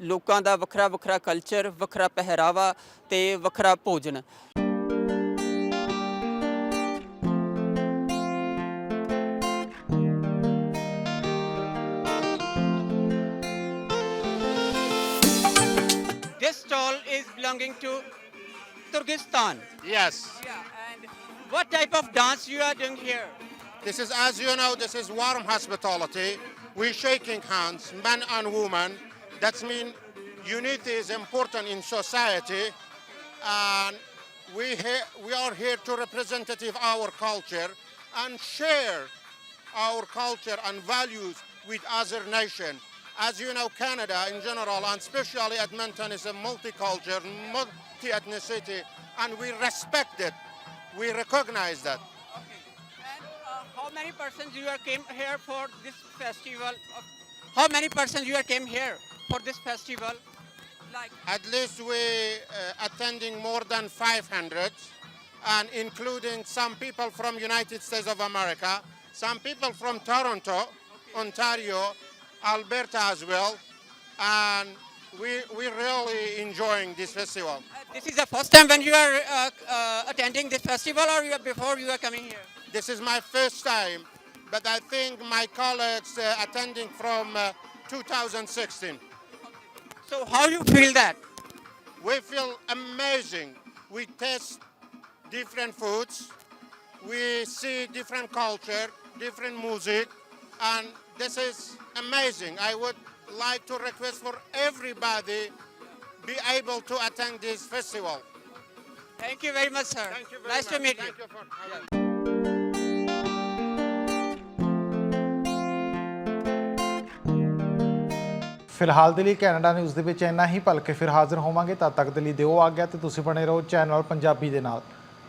C: ਲੋਕਾਂ ਦਾ ਵੱਖਰਾ ਵੱਖਰਾ ਕਲਚਰ ਵੱਖਰਾ ਪਹਿਰਾਵਾ ਤੇ ਵੱਖਰਾ ਭੋਜਨ। Belonging to Kyrgyzstan.
D: Yes.
C: Yeah, and what type of dance you are doing here?
D: This is, as you know, this is warm hospitality. We're shaking hands, men and women. That means unity is important in society. And we, he- we are here to representative our culture and share our culture and values with other nation. As you know, Canada in general, and especially Edmonton, is a multicultural, multi-ethnicity, and we respect it. We recognize that.
C: Okay. And uh, how many persons you are came here for this festival? How many persons you are came here for this festival? Like
D: At least we uh, attending more than 500, and including some people from United States of America, some people from Toronto, Ontario, Alberta as well, and we we really enjoying this festival.
C: uh, this is the first time when you are uh, uh, attending this festival, or you before you are coming here?
D: This is my first time, but I think my colleagues uh, attending from uh, 2016.
C: So how you feel that?
D: We feel amazing. We taste different foods. We see different culture, different music, and this is amazing. I would like to request for everybody be able to attend this festival.
C: Thank you very much, sir.
D: Thank you very
C: nice
D: much.
C: to meet
D: Thank
C: you.
D: you for having
A: ਫਿਲਹਾਲ ਦੇ ਲਈ Canada news ਦੇ ਵਿੱਚ ਇੰਨਾ ਹੀ ਭਲਕੇ ਫਿਰ ਹਾਜ਼ਰ ਹੋਵਾਂਗੇ ਤਦ ਤੱਕ ਦੇ ਲਈ ਦਿਓ ਆ ਗਿਆ ਤੇ ਤੁਸੀਂ ਬਣੇ ਰਹੋ ਚੈਨਲ ਪੰਜਾਬੀ ਦੇ ਨਾਲ